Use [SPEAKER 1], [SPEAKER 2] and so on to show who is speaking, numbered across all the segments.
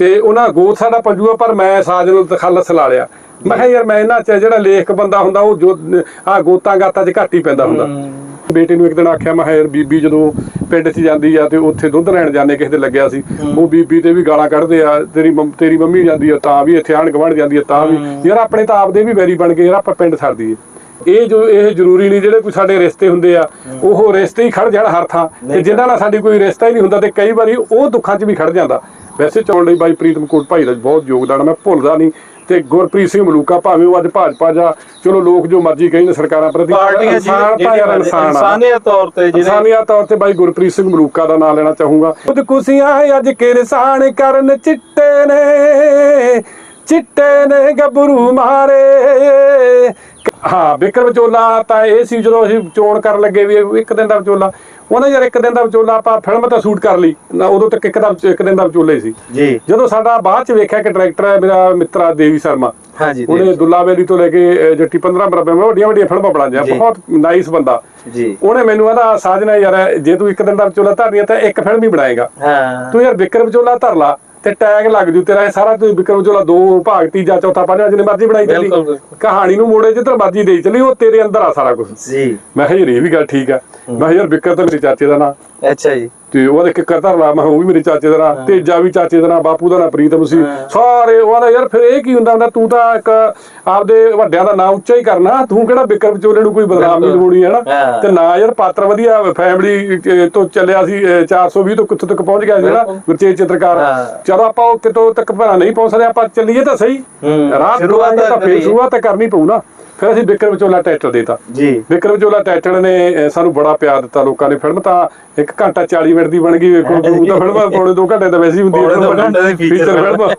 [SPEAKER 1] ਤੇ ਉਹਨਾਂ ਗੋਤ ਸਾਡਾ ਪੰਜੂਆ ਪਰ ਮੈਂ ਸਾਜ ਨੂੰ ਤਖੱਲਸ ਲਾ ਲਿਆ। ਮੈਂ ਕਿਹਾ ਯਾਰ ਮੈਂ ਇਹਨਾਂ ਚ ਜਿਹੜਾ ਲੇਖ ਬੰਦਾ ਹੁੰਦਾ ਉਹ ਜੋ ਆ ਗੋਤਾਂ ਗਾਤਾਂ ਚ ਘੱਟ ਹੀ ਪੈਂਦਾ ਹੁੰਦਾ। ਬੇਟੇ ਨੂੰ ਇੱਕ ਦਿਨ ਆਖਿਆ ਮੈਂ ਯਾਰ ਬੀਬੀ ਜਦੋਂ ਪਿੰਡ 'ਚ ਜਾਂਦੀ ਆ ਤੇ ਉੱਥੇ ਦੁੱਧ ਲੈਣ ਜਾਂਦੇ ਕਿਸੇ ਦੇ ਲੱਗਿਆ ਸੀ। ਉਹ ਬੀਬੀ ਤੇ ਵੀ ਗਾਲਾਂ ਕੱਢਦੇ ਆ ਤੇਰੀ ਤੇਰੀ ਮੰਮੀ ਜਾਂਦੀ ਆ ਤਾਂ ਵੀ ਇੱਥੇ ਆਣ ਗਵਣ ਜਾਂਦੀ ਆ ਤਾਂ ਵੀ। ਯਾਰ ਆਪਣੇ ਤਾਂ ਆਪਦੇ ਵੀ ਵੈਰੀ ਬਣ ਗਏ ਯਾਰ ਆਪਾਂ ਪਿੰਡ ਛੱਡਦੀ ਇਹ ਜੋ ਇਹ ਜ਼ਰੂਰੀ ਨਹੀਂ ਜਿਹੜੇ ਕੋਈ ਸਾਡੇ ਰਿਸ਼ਤੇ ਹੁੰਦੇ ਆ ਉਹ ਰਿਸ਼ਤੇ ਹੀ ਖੜ ਜਾਣ ਹਰ ਥਾਂ। ਤੇ ਜਿਨ੍ਹਾਂ ਨਾਲ ਸਾਡੀ ਕੋਈ ਰਿਸ਼ਤਾ ਹੀ ਨਹੀਂ ਹੁੰਦਾ ਤੇ ਕਈ ਵਾਰੀ ਉਹ ਦੁੱਖਾਂ 'ਚ ਵੀ ਖੜ ਜਾਂਦਾ। ਵੈਸੇ ਚੌਣ ਲਈ ਬਾਈ ਪ੍ਰੀਤਮ ਕੋਟ ਭਾਈ ਦਾ ਬਹੁਤ ਯੋਗਦਾਨ ਮੈਂ ਭੁੱਲਦਾ ਨਹੀਂ। ਤੇ ਗੁਰਪ੍ਰੀਤ ਸਿੰਘ ਮਲੂਕਾ ਭਾਵੇਂ ਉਹ ਅੱਜ ਭਾਜਪਾ ਜਾਂ ਚਲੋ ਲੋਕ ਜੋ ਮਰਜ਼ੀ ਕਹਿਣ ਸਰਕਾਰਾਂ ਪ੍ਰਤੀ ਇਨਸਾਨ ਤਾਂ ਯਾਰ ਇਨਸਾਨ ਆ
[SPEAKER 2] ਇਨਸਾਨੀਅਤ ਤੌਰ ਤੇ ਜਿਹੜੇ
[SPEAKER 1] ਇਨਸਾਨੀਅਤ ਤੌਰ ਤੇ ਬਾਈ ਗੁਰਪ੍ਰੀਤ ਸਿੰਘ ਮਲੂਕਾ ਦਾ ਨਾਮ ਲੈਣਾ ਚਾਹੂੰਗਾ। ਖੁਦ ਕੁਸੀਆਂ ਅੱਜ ਕਿਰਸਾਨ ਕਰਨ ਚਿੱਟੇ ਨੇ ਚਿੱਟੇ ਨੇ ਗੱਭਰੂ ਮਾਰੇ। ਹਾਂ ਵਿਕਰਮ ਵਿਚੋਲਾ ਤਾਂ ਇਹ ਸੀ ਜਦੋਂ ਅਸੀਂ ਚੋਣ ਕਰਨ ਲੱਗੇ ਵੀ ਇੱਕ ਦਿਨ ਦਾ ਵਿਚੋਲਾ। ਉਹਨਾਂ ਯਾਰ ਇੱਕ ਦਿਨ ਦਾ ਵਿਚੋਲਾ ਆਪਾਂ ਫਿਲਮ ਤਾਂ ਸ਼ੂਟ ਕਰ ਲਈ। ਨਾ ਉਦੋਂ ਤੱਕ ਇੱਕ ਦਾ ਇੱਕ ਦਿਨ ਦਾ ਵਿਚੋਲਾ ਹੀ ਸੀ।
[SPEAKER 2] ਜੀ।
[SPEAKER 1] ਜਦੋਂ ਸਾਡਾ ਬਾਅਦ ਚ ਵੇਖਿਆ ਕਿ ਡਾਇਰੈਕਟਰ ਹੈ ਮੇਰਾ ਮਿੱਤਰਾ ਦੇਵੀ ਸ਼ਰਮਾ।
[SPEAKER 2] ਹਾਂਜੀ
[SPEAKER 1] ਉਹਨੇ ਦੁੱਲਾਵੇਲੀ ਤੋਂ ਲੈ ਕੇ ਜੱਟੀ 15 ਮਰਬੇ ਮੈਂ ਵੱਡੀਆਂ ਵੱਡੀਆਂ ਫਿਲਮਾਂ ਬਣਾਈਆਂ
[SPEAKER 2] ਜੀ।
[SPEAKER 1] ਬਹੁਤ ਨਾਈਸ ਬੰਦਾ।
[SPEAKER 2] ਜੀ।
[SPEAKER 1] ਉਹਨੇ ਮੈਨੂੰ ਆਦਾ ਸਾਜਣਾ ਯਾਰ ਜੇ ਤੂੰ ਇੱਕ ਦਿਨ ਦਾ ਵਿਚੋਲਾ ਧਰਨੀ ਤਾਂ ਇੱਕ ਫਿਲਮ ਹੀ ਬਣਾਏਗਾ।
[SPEAKER 2] ਹਾਂ।
[SPEAKER 1] ਤੂੰ ਯਾਰ ਵਿਕਰਮ ਵਿਚੋਲਾ ਧਰ ਲਾ। ਤੇ ਟੈਗ ਲੱਗ ਜੂ ਤੇਰਾ ਇਹ ਸਾਰਾ ਤੂੰ ਵਿਕਰਮ ਵਿਚੋਲਾ ਦੋ ਭਾਗ ਤੀਜਾ ਚੌਥਾ ਪੰਜਵਾਂ ਜਿਹਨੇ ਮਰਜ਼ੀ ਬਣਾਈ ਚੱਲੀ। ਕਹਾਣੀ ਨੂੰ ਮੋੜੇ ਜਿੱਧਰ ਮਰਜ਼ੀ ਦੇਈ ਚੱਲੀ ਉਹ ਤੇਰੇ ਅੰਦਰ ਆ ਸਾਰਾ ਕੁਝ
[SPEAKER 2] ਜੀ।
[SPEAKER 1] ਮੈਂ ਕਿਹਾ ਯਾਰ ਇਹ ਵੀ ਗੱਲ ਠੀਕ ਆ। ਮੈਂ ਕਿਹਾ ਯਾਰ ਵਿਕਰ ਤਾਂ ਮੇਰੇ ਚਾਚੇ ਦਾ ਨਾਂ।
[SPEAKER 2] ਅੱਛਾ ਜੀ
[SPEAKER 1] ਤੇ ਉਹਦਾ ਇੱਕ ਕਰਤਾ ਲਾ ਮੈਂ ਉਹ ਵੀ ਮੇਰੇ ਚਾਚੇ ਦਾ ਨਾਂ ਤੇਜਾ ਵੀ ਚਾਚੇ ਦਾ ਨਾਂ ਬਾਪੂ ਦਾ ਨਾਂ ਪ੍ਰੀਤਮ ਸੀ ਸਾਰੇ ਉਹਦਾ ਯਾਰ ਫਿਰ ਇਹ ਕੀ ਹੁੰਦਾ ਹੁੰਦਾ ਤੂੰ ਤਾਂ ਇੱਕ ਆਪਦੇ ਵੱਡਿਆਂ ਦਾ ਨਾਂ ਉੱਚਾ ਹੀ ਕਰਨਾ ਤੂੰ ਕਿਹੜਾ ਵਿਕਰ ਵਿਚੋਲੇ ਨੂੰ ਕੋਈ ਬਦਨਾਮ ਨਹੀਂ ਲਵਾਉਣੀ ਹੈ ਨਾ। ਤੇ ਨਾ ਯਾਰ ਪਾਤਰ ਵਧੀਆ ਫੈਮਿਲੀ ਤੋਂ ਚੱਲਿਆ ਸੀ ਅਹ, 420 ਤੋਂ ਕਿੱਥੋਂ ਤੱਕ ਪਹੁੰਚ ਗਿਆ
[SPEAKER 2] ਬਿਲਕੁਲ।
[SPEAKER 1] ਗੁਰਚੇਤ ਚਿੱਤਰਕਾਰ। ਚਲੋ ਆਪਾਂ ਉਹ ਕਿਤੋਂ ਤੱਕ ਭਰਾ ਨਹੀਂ ਪਹੁੰਚ ਸਕਦੇ ਆਪਾਂ ਚੱਲੀਏ ਤਾਂ ਸਹੀ। ਰਾਤ ਤਾਂ
[SPEAKER 2] ਤਾਂ
[SPEAKER 1] ਫੇਰ। ਸ਼ੁਰੂਆਤ ਤਾਂ ਕਰਨੀ ਪਊ ਨਾ ਫਿਰ ਅਸੀਂ ਵਿਕਰਮ ਵਿਚੋਲਾ ਟਾਈਟਲ ਦੇਤਾ।
[SPEAKER 2] ਜੀ।
[SPEAKER 1] ਵਿਕਰਮ ਵਿਚੋਲਾ ਟਾਈਟਲ ਨੇ ਸਾਨੂੰ ਬੜਾ ਪਿਆਰ ਦਿੱਤਾ ਲੋਕਾਂ ਨੇ। ਫਿਲਮ ਤਾਂ 1 ਘੰਟਾ 40 ਮਿੰਟ ਦੀ ਬਣ ਗਈ। ਵੇਖੋ ਤੂੰ ਤਾਂ ਫਿਲਮ ਪੌਣੇ 2 ਘੰਟੇ ਤਾਂ ਵੈਸੇ ਹੀ ਹੁੰਦੀ
[SPEAKER 2] feature
[SPEAKER 1] ਫੀਚਰ ਫਿਲਮ।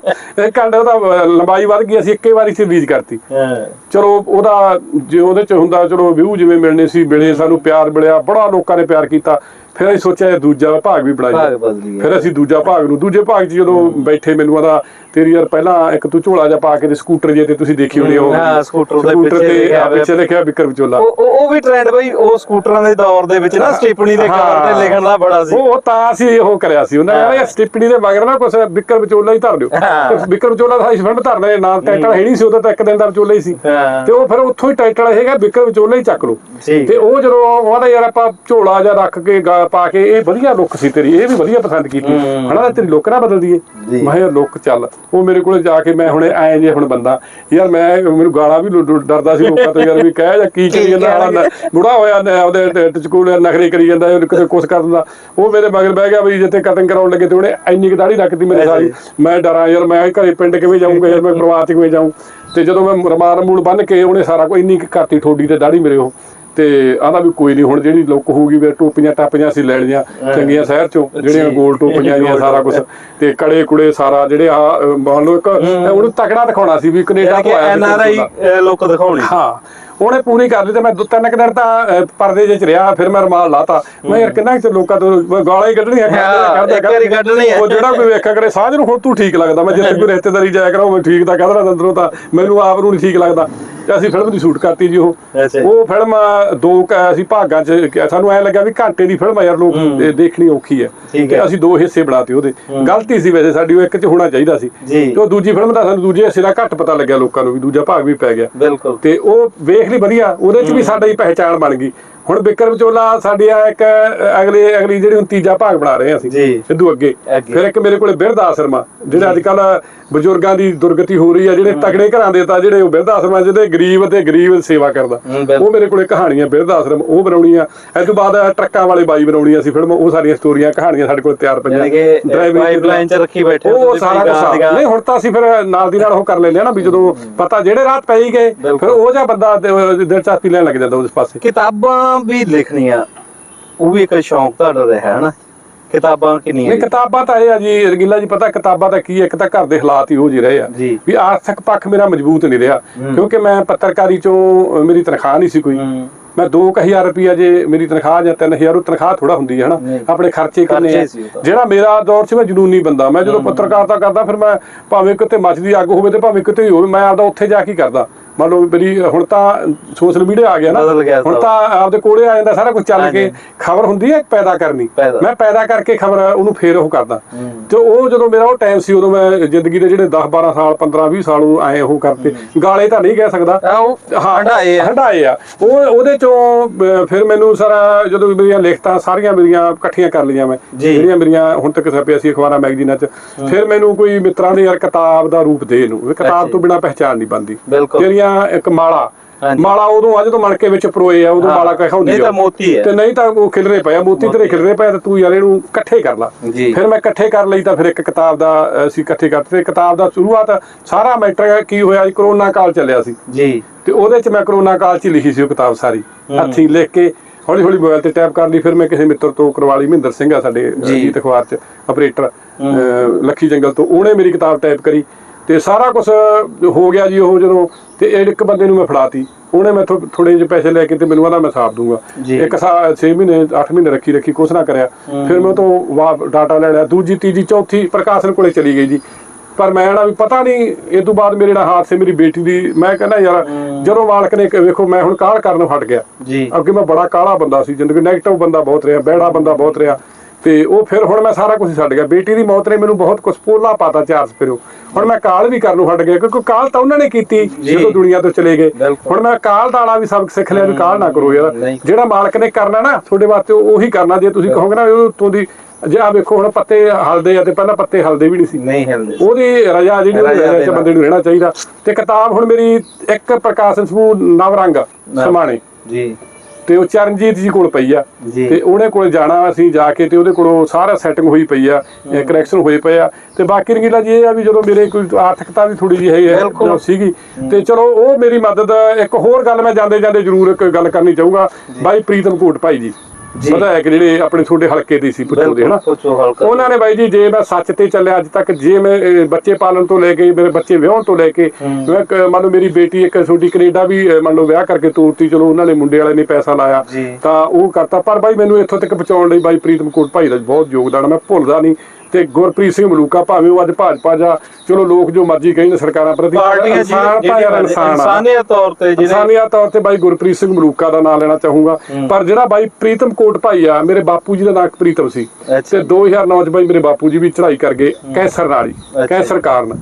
[SPEAKER 1] ਇੱਕ ਘੰਟੇ ਦਾ ਅਹ, ਲੰਬਾਈ ਵੱਧ ਗਈ। ਅਸੀਂ ਇੱਕੇ ਵਾਰੀ ਚ ਰਿਲੀਜ਼ ਕਰਤੀ।
[SPEAKER 2] ਹਾਂ।
[SPEAKER 1] ਚਲੋ ਉਹਦਾ ਜੇ ਉਹਦੇ ਚ ਹੁੰਦਾ ਚਲੋ ਵਿਊ ਜਿਵੇਂ ਮਿਲਣੇ ਸੀ ਮਿਲੇ ਸਾਨੂੰ ਪਿਆਰ ਮਿਲਿਆ। ਬੜਾ ਲੋਕਾਂ ਨੇ ਪਿਆਰ ਕੀਤਾ। ਫਿਰ ਅਸੀਂ ਸੋਚਿਆ ਇਹ ਦੂਜਾ ਭਾਗ ਵੀ ਬਣਾਈਏ। ਫਿਰ ਅਸੀਂ ਦੂਜਾ ਭਾਗ ਨੂੰ ਦੂਜੇ ਭਾਗ 'ਚ ਜਦੋਂ ਬੈਠੇ ਮੈਨੂੰ ਆਦਾ ਤੇਰੀ ਯਾਰ ਪਹਿਲਾਂ ਇੱਕ ਤੂੰ ਝੋਲਾ ਜਿਹਾ ਪਾ ਕੇ ਤੇ ਸਕੂਟਰ ਜੇ ਤੇ ਤੁਸੀਂ ਦੇਖੀ ਹੋਣੀ ਉਹ
[SPEAKER 2] ਹਾਂ, ਸਕੂਟਰ ਦੇ
[SPEAKER 1] ਸਕੂਟਰ
[SPEAKER 2] ਪਿੱਛੇ ਲਿਖਿਆ
[SPEAKER 1] ਆ, ਪਿੱਛੇ ਲਿਖਿਆ ਵਿਕਰ ਵਿਚੋਲਾ।
[SPEAKER 2] ਉਹ ਉਹ ਉਹ ਵੀ ਟ੍ਰੈਂਡ ਬਈ ਉਹ ਸਕੂਟਰਾਂ ਦੇ ਦੌਰ ਦੇ ਵਿੱਚ ਨਾ ਸਟਿਪਣੀ ਦੇ ਕਵਰ ਤੇ ਲਿਖਣ ਦਾ ਬੜਾ ਸੀ।
[SPEAKER 1] ਉਹ ਤਾਂ ਅਸੀਂ ਉਹ ਕਰਿਆ ਸੀ ਉਹਨਾਂ ਕਹਿੰਦਾ ਸਟਿਪਣੀ ਦੇ ਮਗਰ ਨਾ ਕੁਛ ਵਿਕਰ ਵਿਚੋਲਾ ਹੀ ਧਰ
[SPEAKER 2] ਹਾਂ।
[SPEAKER 1] ਤੇ ਵਿਕਰ ਵਿਚੋਲਾ ਦਾ ਫਿਲਮ ਧਰਨੇ ਨਾਂ ਟਾਈਟਲ ਹੈ ਨਹੀਂ ਸੀ ਉਹਦਾ ਤਾਂ ਇੱਕ ਦਿਨ ਦਾ ਵਿਚੋਲਾ ਹੀ ਸੀ।
[SPEAKER 2] ਹਾਂ।
[SPEAKER 1] ਤੇ ਉਹ ਫਿਰ ਉੱਥੋਂ ਹੀ ਟਾਈਟਲ ਹੈਗਾ ਵਿਕਰ ਵਿਚੋਲਾ ਹੀ ਚੱਕ ਲਓ।
[SPEAKER 2] ਠੀਕ
[SPEAKER 1] ਤੇ ਉਹ ਜਦੋਂ ਉਹਦਾ ਯਾਰ ਆਪਾਂ ਝੋਲਾ ਜਿਹਾ ਰੱਖ ਕੇ ਗਾ- ਪਾ ਕੇ ਇਹ ਵਧੀਆ ਲੁੱਕ ਸੀ ਤੇਰੀ ਇਹ ਵੀ ਵਧੀਆ ਪਸੰਦ ਕੀਤੀ। ਹਨਾ ਤੇਰੀ ਲੁੱਕ ਨਾ ਬਦਲਦੀ ਏ। ਮੈਂ ਯਾਰ ਲੁੱਕ ਚੱਲ। ਉਹ ਮੇਰੇ ਕੋਲੇ ਜਾ ਕੇ ਮੈਂ ਹੁਣੇ ਐ ਜੇ ਹੁਣ ਬੰਦਾ ਯਾਰ ਮੈਂ ਮੈਨੂੰ ਗਾਲਾਂ ਵੀ ਡਰਦਾ ਸੀ ਲੋਕਾਂ ਤੋਂ ਯਾਰ ਵੀ ਕਹਿ ਜਾਂ ਕੀ ਕਰੀ ਜਾਂਦਾ ਆਲਾ ਬੁੜਾ ਹੋਇਆ ਉਹਦੇ ਟਚਕੂਲ ਨਖਰੇ ਕਰੀ ਜਾਂਦਾ ਕਿਤੇ ਕੁਛ ਕਰ ਦਿੰਦਾ ਉਹ ਮੇਰੇ ਮਗਰ ਬਹਿ ਗਿਆ ਵੀ ਜਿੱਥੇ ਕਟਿੰਗ ਕਰਾਉਣ ਲੱਗੇ ਤੇ ਉਹਨੇ ਇੰਨੀ ਕੁ ਦਾੜੀ ਰੱਖਤੀ ਮੇਰੇ ਸਾਰੀ। ਮੈਂ ਡਰਾਂ ਯਾਰ ਮੈਂ ਘਰੇ ਪਿੰਡ ਕਿਵੇਂ ਜਾਊਂਗਾ ਯਾਰ ਮੈਂ ਪਰਿਵਾਰ ਕਿਵੇਂ ਜਾਊਂ? ਤੇ ਜਦੋਂ ਮੈਂ ਰਮਾਨ ਮੂਲ ਬੰਨ ਕੇ ਉਹਨੇ ਸਾਰਾ ਕੁਝ ਇੰਨੀ ਕੁ ਕਰਤੀ ਠੋਡੀ ਤੇ ਦਾੜੀ ਮੇਰੇ ਉਹ। ਤੇ ਆਂਦਾ ਵੀ ਕੋਈ ਨਹੀਂ ਹੁਣ ਜਿਹੜੀ ਲੁੱਕ ਹੋਊਗੀ ਵੀ ਟੋਪੀਆਂ ਟਾਪੀਆਂ ਅਸੀਂ ਲੈ ਲਈਆਂ ਚੰਗੀਆਂ ਸ਼ਹਿਰ ਚੋਂ ਜਿਹੜੀਆਂ ਗੋਲ ਟੋਪੀਆਂ ਦੀਆਂ ਸਾਰਾ ਕੁਝ ਤੇ ਕੜੇ ਕੁੜੇ ਸਾਰਾ ਜਿਹੜੇ ਆ ਮੰਨ ਲਓ ਇੱਕ ਉਹਨੂੰ ਤਕੜਾ ਦਿਖਾਉਣਾ ਸੀ ਵੀ ਕੈਨੇਡਾ ਤੋਂ ਆਇਆ
[SPEAKER 2] ਐਨ ਆਰ ਆਈ ਲੋਕ ਦਿਖਾਉਣੀ।
[SPEAKER 1] ਹਾਂ। ਉਹਨੇ ਪੂਰੀ ਕਰ ਲਈ ਤੇ ਮੈਂ ਦੋ ਤਿੰਨ ਕੁ ਦਿਨ ਤਾਂ ਅਹ, ਪਰਦੇ ਜਿਹੇ ਚ ਰਿਹਾ ਫਿਰ ਮੈਂ ਰਮਾਲ ਲਾਤਾ। ਮੈਂ ਯਾਰ ਕਿੰਨਾ ਕੁ ਲੋਕਾਂ ਤੋਂ ਗਾਲਾਂ ਹੀ ਕੱਢਣੀਆਂ
[SPEAKER 2] ਹਾਂ, ਇੱਕ ਵਾਰੀ ਕੱਢਣੀ ਹੈ।
[SPEAKER 1] ਉਹ ਜਿਹੜਾ ਕੋਈ ਵੇਖਿਆ ਕਰੇ ਸਾਂਝ ਨੂੰ ਹੁਣ ਤੂੰ ਠੀਕ ਲੱਗਦਾ। ਮੈਂ ਜਿੱਥੇ ਕੋਈ ਰਿਸ਼ਤੇਦਾਰੀ ਜਾਇਆ ਕਰਾਂ ਮੈਂ ਠੀਕ ਤਾਂ ਕਹਦਾ ਅੰਦਰੋਂ ਤਾਂ ਮੈਨੂੰ ਆਪ ਨੂੰ ਨਹੀਂ ਠੀਕ ਲੱਗਦਾ। ਤੇ ਅਸੀਂ ਫਿਲਮ ਦੀ ਸ਼ੂਟ ਕਰਤੀ ਜੀ ਉਹ।
[SPEAKER 2] ਅੱਛਾ ਜੀ।
[SPEAKER 1] ਉਹ ਫਿਲਮ ਦੋ ਕੁ ਅਸੀਂ ਭਾਗਾਂ ਚ ਕਿ- ਸਾਨੂੰ ਐ ਲੱਗਾ ਵੀ ਘੰਟੇ ਦੀ ਫਿਲਮ ਆ ਯਾਰ ਲੋਕ ਦੇਖਣੀ ਔਖੀ ਹੈ।
[SPEAKER 2] ਠੀਕ ਹੈ।
[SPEAKER 1] ਅਸੀਂ ਦੋ ਹਿੱਸੇ ਬਣਾਤੇ ਉਹਦੇ। ਗਲਤੀ ਸੀ ਵੈਸੇ ਸਾਡੀ ਉਹ ਇੱਕ ਚ ਹੋਣਾ ਚਾਹੀਦਾ ਸੀ।
[SPEAKER 2] ਜੀ।
[SPEAKER 1] ਤੇ ਉਹ ਦੂਜੀ ਫਿਲਮ ਦਾ ਸਾਨੂੰ ਦੂਜੇ ਹਿੱਸੇ ਦਾ ਘੱਟ ਪਤਾ ਲੱਗਿਆ ਲੋਕਾਂ ਨੂੰ ਵੀ ਦੂਜਾ ਭਾਗ ਵੀ ਪੈ ਗਿਆ।
[SPEAKER 2] ਬਿਲਕੁਲ।
[SPEAKER 1] ਤੇ ਉਹ ਵੇਖ ਲਈ ਵਧੀਆ ਉਹਦੇ ਚ ਵੀ ਸਾਡੀ ਪਹਿਚਾਣ ਬਣ ਗਈ। ਹੁਣ ਵਿਕਰਮ ਵਿਚੋਲਾ ਸਾਡੀ ਆ ਇੱਕ ਅਗਲੇ ਅਗਲੀ ਜਿਹੜੀ ਹੁਣ ਤੀਜਾ ਭਾਗ ਬਣਾ ਰਹੇ ਅਸੀਂ
[SPEAKER 2] ਜੀ।
[SPEAKER 1] ਸਿੱਧੂ ਅੱਗੇ। ਫਿਰ ਇੱਕ ਮੇਰੇ ਕੋਲੇ ਬਿਰਧ ਆਸ਼ਰਮਾ ਜਿਹੜੇ ਅੱਜ ਕੱਲ ਬਜ਼ੁਰਗਾਂ ਦੀ ਦੁਰਗਤੀ ਹੋ ਰਹੀ ਆ ਜਿਹੜੇ ਤਕੜੇ ਘਰਾਂ ਦੇ ਤਾਂ ਜਿਹੜੇ ਉਹ ਬਿਰਧ ਆਸ਼ਰਮਾਂ ਜਿਹੜੇ ਗਰੀਬ ਤੇ ਗਰੀਬ ਸੇਵਾ ਕਰਦਾ। ਉਹ ਮੇਰੇ ਕੋਲੇ ਕਹਾਣੀਆਂ ਬਿਰਧ ਆਸ਼ਰਮ ਉਹ ਬਣਾਉਣੀ ਆ ਇਸ ਤੋਂ ਬਾਅਦ ਟਰੱਕਾਂ ਵਾਲੇ ਬਾਈ ਬਣਾਉਣੀ ਆ ਅਸੀਂ ਫਿਲਮ ਉਹ ਸਾਰੀਆਂ ਸਟੋਰੀਆਂ ਕਹਾਣੀਆਂ ਸਾਡੇ ਕੋਲ ਤਿਆਰ ਪਈਆਂ Driving
[SPEAKER 2] ਪਾਈਪਲਾਈਨ ਚ ਰੱਖੀ ਬੈਠੇ
[SPEAKER 1] ਉਹ ਸਾਰਾ ਕੁਝ। ਨਹੀਂ ਹੁਣ ਤਾਂ ਅਸੀਂ ਫਿਰ ਨਾਲ ਦੀ ਨਾਲ ਉਹ ਕਰ ਲੈਂਦੇ ਆ ਨਾ ਵੀ ਜਦੋਂ ਪਤਾ ਜਿਹੜੇ ਰਾਤ ਪੈ ਗਏ। ਫਿਰ ਉਹ ਜਿਹਾ ਬੰਦਾ ਦਿਲਚਸਪੀ ਲੈਣ ਲੱਗ ਜਾਂਦਾ ਉਸ ਪਾਸੇ
[SPEAKER 2] ਕਿਤਾਬਾਂ ਵੀ ਲਿਖਣੀਆਂ ਉਹ ਵੀ ਇੱਕ ਸ਼ੌਂਕ ਤੁਹਾਡਾ ਰਿਹਾ ਹੈ ਨਾ ਕਿਤਾਬਾਂ ਕਿੰਨੀਆਂ
[SPEAKER 1] ਨਹੀਂ ਕਿਤਾਬਾਂ ਤਾਂ ਇਹ ਆ ਜੀ ਰਗੀਲਾ ਜੀ ਪਤਾ ਕਿਤਾਬਾਂ ਤਾਂ ਕੀ ਹੈ? ਇੱਕ ਤਾਂ ਘਰ ਦੇ ਹਾਲਾਤ ਹੀ ਉਹ ਜਿਹੇ ਰਹੇ ਆ।
[SPEAKER 2] ਜੀ।
[SPEAKER 1] ਵੀ ਆਰਥਿਕ ਪੱਖ ਮੇਰਾ ਮਜ਼ਬੂਤ ਨਹੀਂ ਰਿਹਾ ਕਿਉਂਕਿ ਮੈਂ ਪੱਤਰਕਾਰੀ ਚੋਂ ਮੇਰੀ ਤਨਖਾਹ ਨਹੀਂ ਸੀ ਕੋਈ।
[SPEAKER 2] ਹੂੰ।
[SPEAKER 1] ਮੈਂ 2000 ਰੁਪਿਆ ਜੇ ਮੇਰੀ ਤਨਖਾਹ ਜਾਂ 3000 ਉਹ ਤਨਖਾਹ ਥੋੜਾ ਹੁੰਦੀ ਹੈ ਹਨਾ। ਆਪਣੇ ਖਰਚੇ
[SPEAKER 2] ਤਾਂ।
[SPEAKER 1] ਜਿਹੜਾ ਮੇਰਾ ਦੌਰ ਸੀ ਮੈਂ ਜਨੂਨੀ ਬੰਦਾ। ਮੈਂ ਜਦੋਂ ਪੱਤਰਕਾਰਤਾ ਕਰਦਾ ਫਿਰ ਮੈਂ ਭਾਵੇਂ ਕਿਤੇ ਮੱਛ ਦੀ ਅੱਗ ਹੋਵੇ ਤੇ ਭਾਵੇਂ ਕਿਤੇ ਹੀ ਹੋਵੇ ਮੈਂ ਆਪਦਾ ਉੱਥੇ ਜਾ ਕੇ ਹੀ ਕਰਦਾ। ਮੰਨ ਲਓ ਮੇਰੀ ਹੁਣ ਤਾਂ ਸੋਸ਼ਲ ਮੀਡੀਆ ਆ ਗਿਆ ਨਾ ਹੁਣ। ਤਾਂ ਆਪਦੇ ਕੋਲੇ ਆ ਜਾਂਦਾ ਸਾਰਾ ਕੁਝ ਚੱਲ ਕੇ। ਖਬਰ ਹੁੰਦੀ ਹੈ ਪੈਦਾ ਕਰਨੀ। ਮੈਂ ਪੈਦਾ ਕਰਕੇ ਖਬਰ ਉਹਨੂੰ ਫੇਰ ਉਹ ਕਰਦਾ
[SPEAKER 2] ਹੂੰ।
[SPEAKER 1] ਤੇ ਉਹ ਜਦੋਂ ਮੇਰਾ ਉਹ ਟਾਈਮ ਸੀ ਉਦੋਂ ਮੈਂ ਜ਼ਿੰਦਗੀ ਦੇ ਜਿਹੜੇ 10 12 ਸਾਲ 15 20 ਸਾਲ ਉਹ ਆਏ ਉਹ ਕਰਤੇ ਗਾਲੇ ਤਾਂ ਨਹੀਂ ਕਹਿ ਸਕਦਾ
[SPEAKER 2] ਉਹ ਹੰਡਾਏ ਆ
[SPEAKER 1] ਹੰਡਾਏ ਆ ਉਹ ਉਹਦੇ ਚੋਂ ਫਿਰ ਮੈਨੂੰ ਸਾਰਾ ਜਦੋਂ ਮੇਰੀਆਂ ਲਿਖਤਾਂ ਸਾਰੀਆਂ ਮੇਰੀਆਂ ਇਕੱਠੀਆਂ ਕਰ ਲਈਆਂ ਮੈਂ। ਜਿਹੜੀਆਂ ਮੇਰੀਆਂ ਹੁਣ ਤੱਕ ਛਪਿਆ ਸੀ ਅਖਬਾਰਾਂ ਮੈਗਜ਼ੀਨਾਂ 'ਚ ਫਿਰ ਮੈਨੂੰ ਕੋਈ ਮਿੱਤਰਾਂ ਨੇ ਯਾਰ ਕਿਤਾਬ ਦਾ ਰੂਪ ਦੇ ਇਹਨੂੰ ਇਹ ਕਿਤਾਬ। ਤੋਂ ਬਿਨਾ ਪਹਿਚਾਨ ਨਹੀਂ ਬਣਦੀ
[SPEAKER 2] ਬਿਲਕੁਲ
[SPEAKER 1] ਤੇਰੀਆਂ ਇੱਕ ਮਾਲਾ।
[SPEAKER 2] ਹਾਂਜੀ।
[SPEAKER 1] ਮਾਲਾ ਉਦੋਂ ਆ ਜਦੋਂ ਮਣਕੇ ਵਿੱਚ ਪਰੋਏ ਆ ਉਦੋਂ
[SPEAKER 2] ਹਾਂ,
[SPEAKER 1] ਮਾਲਾ ਕਹਾਉਂਦੀ
[SPEAKER 2] ਨਹੀਂ ਤਾਂ ਮੋਤੀ ਹੈ।
[SPEAKER 1] ਤੇ ਨਹੀਂ ਤਾਂ ਉਹ ਖਿਲਰੇ ਪਏ ਆ ਮੋਤੀ ਤੇਰੇ ਖਿਲਰੇ ਪਏ ਆ ਤੇ ਤੂੰ ਯਾਰ ਇਹਨੂੰ ਇਕੱਠੇ ਕਰ ਲਾ।
[SPEAKER 2] ਜੀ।
[SPEAKER 1] ਫਿਰ ਮੈਂ ਇਕੱਠੇ ਕਰ ਲਈ ਤਾਂ ਫਿਰ ਇੱਕ ਕਿਤਾਬ ਦਾ ਅਸੀਂ ਇਕੱਠੇ ਕਰਤੇ ਕਿਤਾਬ ਦਾ ਸ਼ੁਰੂਆਤ ਸਾਰਾ ਮੈਟਰ ਕੀ ਹੋਇਆ ਜੀ? ਕਰੋਨਾ ਕਾਲ ਚੱਲਿਆ ਸੀ।
[SPEAKER 2] ਜੀ।
[SPEAKER 1] ਤੇ ਉਹਦੇ ਚ ਮੈਂ ਕਰੋਨਾ ਕਾਲ ਚ ਹੀ ਲਿਖੀ ਸੀ ਉਹ ਕਿਤਾਬ ਸਾਰੀ। ਹੱਥੀਂ ਲਿਖ ਕੇ ਹੌਲੀ ਹੌਲੀ ਮੋਬਾਈਲ ਤੇ ਟਾਈਪ ਕਰ ਲਈ ਫਿਰ ਮੈਂ ਕਿਸੇ ਮਿੱਤਰ ਤੋਂ ਕਰਵਾ ਲਈ ਮਹਿੰਦਰ ਸਿੰਘ ਆ ਸਾਡੇ
[SPEAKER 2] ਜੀ।
[SPEAKER 1] ਜੀਤ ਅਖਬਾਰ ਚ ਆਪਰੇਟਰ ਲੱਖੀ ਜੰਗਲ ਤੋਂ। ਉਹਨੇ ਮੇਰੀ ਕਿਤਾਬ ਟਾਈਪ ਕਰੀ। ਤੇ ਸਾਰਾ ਕੁਝ ਹੋ ਗਿਆ ਜੀ ਉਹ ਜਦੋਂ ਤੇ ਇਹ ਇੱਕ ਬੰਦੇ ਨੂੰ ਮੈਂ ਫੜਾਤੀ। ਉਹਨੇ ਮੈਥੋਂ ਥੋੜੇ ਜਿਹੇ ਪੈਸੇ ਲੈ ਕੇ ਤੇ ਮੈਨੂੰ ਆਦਾ ਮੈਂ ਸਾਫ਼ ਦੂੰਗਾ। ਇੱਕ ਸਾਲ 6 ਮਹੀਨੇ 8 ਮਹੀਨੇ ਰੱਖੀ ਰੱਖੀ ਕੁਛ ਨਾ ਕਰਿਆ। ਫਿਰ ਮੈਂ ਤੋਂ ਵਾ ਡਾਟਾ ਲੈ ਲਿਆ। ਦੂਜੀ ਤੀਜੀ ਚੌਥੀ ਪ੍ਰਕਾਸ਼ਨ ਕੋਲੇ ਚਲੀ ਗਈ ਜੀ। ਪਰ ਮੈਂ ਨਾ ਵੀ ਪਤਾ ਨਹੀਂ ਇਹ ਤੋਂ ਬਾਅਦ ਮੇਰੇ ਨਾਲ ਹਾਦਸੇ ਮੇਰੀ ਬੇਟੀ ਦੀ ਮੈਂ ਕਹਿੰਦਾ ਯਾਰ ਜਦੋਂ ਮਾਲਕ ਨੇ ਵੇਖੋ ਮੈਂ ਹੁਣ ਕਾਲ ਕਰਨ ਹਟ ਗਿਆ।
[SPEAKER 2] ਜੀ।
[SPEAKER 1] ਅੱਗੇ ਮੈਂ ਬੜਾ ਕਾਲਾ ਬੰਦਾ ਸੀ ਜ਼ਿੰਦਗੀ ਨੈਗੇਟਿਵ ਬੰਦਾ ਬਹੁਤ ਰਿਹਾ ਬਹਿੜਾ ਬੰਦਾ ਬਹੁਤ ਰਿਹਾ। ਤੇ ਉਹ ਫਿਰ ਹੁਣ ਮੈਂ ਸਾਰਾ ਕੁਝ ਛੱਡ ਗਿਆ। ਬੇਟੀ ਦੀ ਮੌਤ ਨੇ ਮੈਨੂੰ ਬਹੁਤ ਕੁਝ ਪੋਲਾ ਪਾਤਾ ਚਾਰ ਸਪਿਰੋ ਹੁਣ ਮੈਂ ਕਾਲ ਵੀ ਕਰਨ ਹਟ ਗਿਆ ਕਿਉਂਕਿ ਕਾਲ ਤਾਂ ਉਹਨਾਂ ਨੇ ਕੀਤੀ ਜਦੋਂ ਦੁਨੀਆ ਤੋਂ ਚਲੇ ਗਏ। ਹੁਣ ਮੈਂ ਕਾਲ ਦਾ ਵਾਲਾ ਵੀ ਸਬਕ ਸਿੱਖ ਲਿਆ ਵੀ ਕਾਲ ਨਾ ਕਰੋ ਯਾਰ। ਜਿਹੜਾ ਮਾਲਕ ਨੇ ਕਰਨਾ ਨਾ ਤੁਹਾਡੇ ਵਾਸਤੇ ਉਹ- ਕਰਨਾ ਜੇ ਤੁਸੀਂ ਕਹੋਗੇ ਨਾ ਉੱਤੋਂ ਦੀ ਜੇ ਆ ਵੇਖੋ ਹੁਣ ਪੱਤੇ ਹਲਦੇ ਆ ਤੇ ਪਹਿਲਾਂ ਪੱਤੇ ਹਲਦੇ ਵੀ ਨਹੀਂ ਸੀ।
[SPEAKER 2] ਨਹੀਂ ਹਿਲਦੇ।
[SPEAKER 1] ਉਹਦੀ ਰਜਾ ਜਿਹੜੀ
[SPEAKER 2] ਰਜਾ ਦੇਣਾ।
[SPEAKER 1] ਬੰਦੇ ਨੂੰ ਰਹਿਣਾ ਚਾਹੀਦਾ। ਤੇ ਕਿਤਾਬ ਹੁਣ ਮੇਰੀ ਇੱਕ ਪ੍ਰਕਾਸ਼ਨ ਸਮੂਹ ਨਵਰੰਗ ਸਮਾਣੇ।
[SPEAKER 2] ਜੀ।
[SPEAKER 1] ਤੇ ਉਹ ਚਰਨਜੀਤ ਜੀ ਕੋਲ ਪਈ ਆ। ਤੇ ਉਹਨੇ ਕੋਲ ਜਾਣਾ ਅਸੀਂ ਜਾ ਕੇ ਤੇ ਉਹਦੇ ਕੋਲੋਂ ਸਾਰਾ ਸੈਟਿੰਗ ਹੋਈ ਪਈ ਆ ਕਰੈਕਸ਼ਨ ਹੋਏ ਪਏ ਆ। ਤੇ ਬਾਕੀ ਰੰਗੀਲਾ ਜੀ ਇਹ ਆ ਵੀ ਜਦੋਂ ਮੇਰੇ ਕੋਈ ਆਰਥਿਕਤਾ ਵੀ ਥੋੜੀ ਜਿਹੀ ਹੈ ਸੀਗੀ। ਤੇ ਚਲੋ ਉਹ ਮੇਰੀ ਮਦਦ ਇੱਕ ਹੋਰ ਗੱਲ ਮੈਂ ਜਾਂਦੇ ਜਾਂਦੇ ਜ਼ਰੂਰ ਇੱਕ ਗੱਲ ਕਰਨੀ ਚਾਹੂੰਗਾ। ਬਾਈ ਪ੍ਰੀਤਮ ਕੋਟ ਭਾਈ ਜੀ। ਵਿਧਾਇਕ ਜਿਹੜੇ ਆਪਣੇ ਤੁਹਾਡੇ ਹਲਕੇ ਦੇ ਸੀ ਪੁੱਛੋ ਦੇ ਹਨਾ? ਉਹਨਾਂ ਨੇ ਬਾਈ ਜੀ ਜੇ ਮੈਂ ਸੱਚ ਤੇ ਚੱਲਿਆ ਅੱਜ ਤੱਕ ਜੇ ਮੈਂ ਬੱਚੇ ਪਾਲਣ ਤੋਂ ਲੈ ਕੇ ਮੇਰੇ ਬੱਚੇ ਵਿਆਹਣ ਤੋਂ ਲੈ ਕੇ ਮੈਂ ਮੰਨ ਲਓ ਮੇਰੀ ਬੇਟੀ ਇੱਕ ਛੋਟੀ ਕੈਨੇਡਾ ਵੀ ਮੰਨ ਲਓ ਵਿਆਹ ਕਰਕੇ ਤੋਰਤੀ ਚਲੋ ਉਹਨਾਂ ਨੇ ਮੁੰਡੇ ਵਾਲੇ ਨੇ ਪੈਸਾ ਲਾਇਆ। ਤਾਂ ਉਹ ਕਰਤਾ। ਪਰ ਬਾਈ ਮੈਨੂੰ ਇੱਥੋਂ ਤੱਕ ਪਹੁੰਚਾਉਣ ਲਈ ਬਾਈ ਪ੍ਰੀਤਮ ਕੋਟ ਭਾਈ ਦਾ ਬਹੁਤ ਯੋਗਦਾਨ ਮੈਂ ਭੁੱਲਦਾ ਨਹੀਂ। ਤੇ ਗੁਰਪ੍ਰੀਤ ਸਿੰਘ ਮਲੂਕਾ ਭਾਵੇਂ ਉਹ ਅੱਜ ਭਾਜਪਾ ਜਾਂ ਚਲੋ ਲੋਕ ਜੋ ਮਰਜ਼ੀ ਕਹਿਣ ਸਰਕਾਰਾਂ ਪ੍ਰਤੀ
[SPEAKER 2] ਪਾਰਟੀਆਂ ਇਨਸਾਨੀਅਤ ਤੌਰ ਤੇ ਜਿਹੜੇ
[SPEAKER 1] ਇਨਸਾਨੀਅਤ ਤੌਰ ਤੇ ਬਾਈ ਗੁਰਪ੍ਰੀਤ ਸਿੰਘ ਮਲੂਕਾ ਦਾ ਨਾਮ ਲੈਣਾ ਚਾਹੂੰਗਾ। ਪਰ ਜਿਹੜਾ ਬਾਈ ਪ੍ਰੀਤਮ ਕੋਟ ਭਾਈ ਆ ਮੇਰੇ ਬਾਪੂ ਜੀ ਦਾ ਨਾਮ ਪ੍ਰੀਤਮ ਸੀ। ਤੇ 2009 ਚ ਬਾਈ ਮੇਰੇ ਬਾਪੂ ਜੀ ਵੀ ਚੜ੍ਹਾਈ ਕਰ ਗਏ ਕੈਂਸਰ ਨਾਲ ਹੀ। ਕੈਂਸਰ ਕਾਰਨ।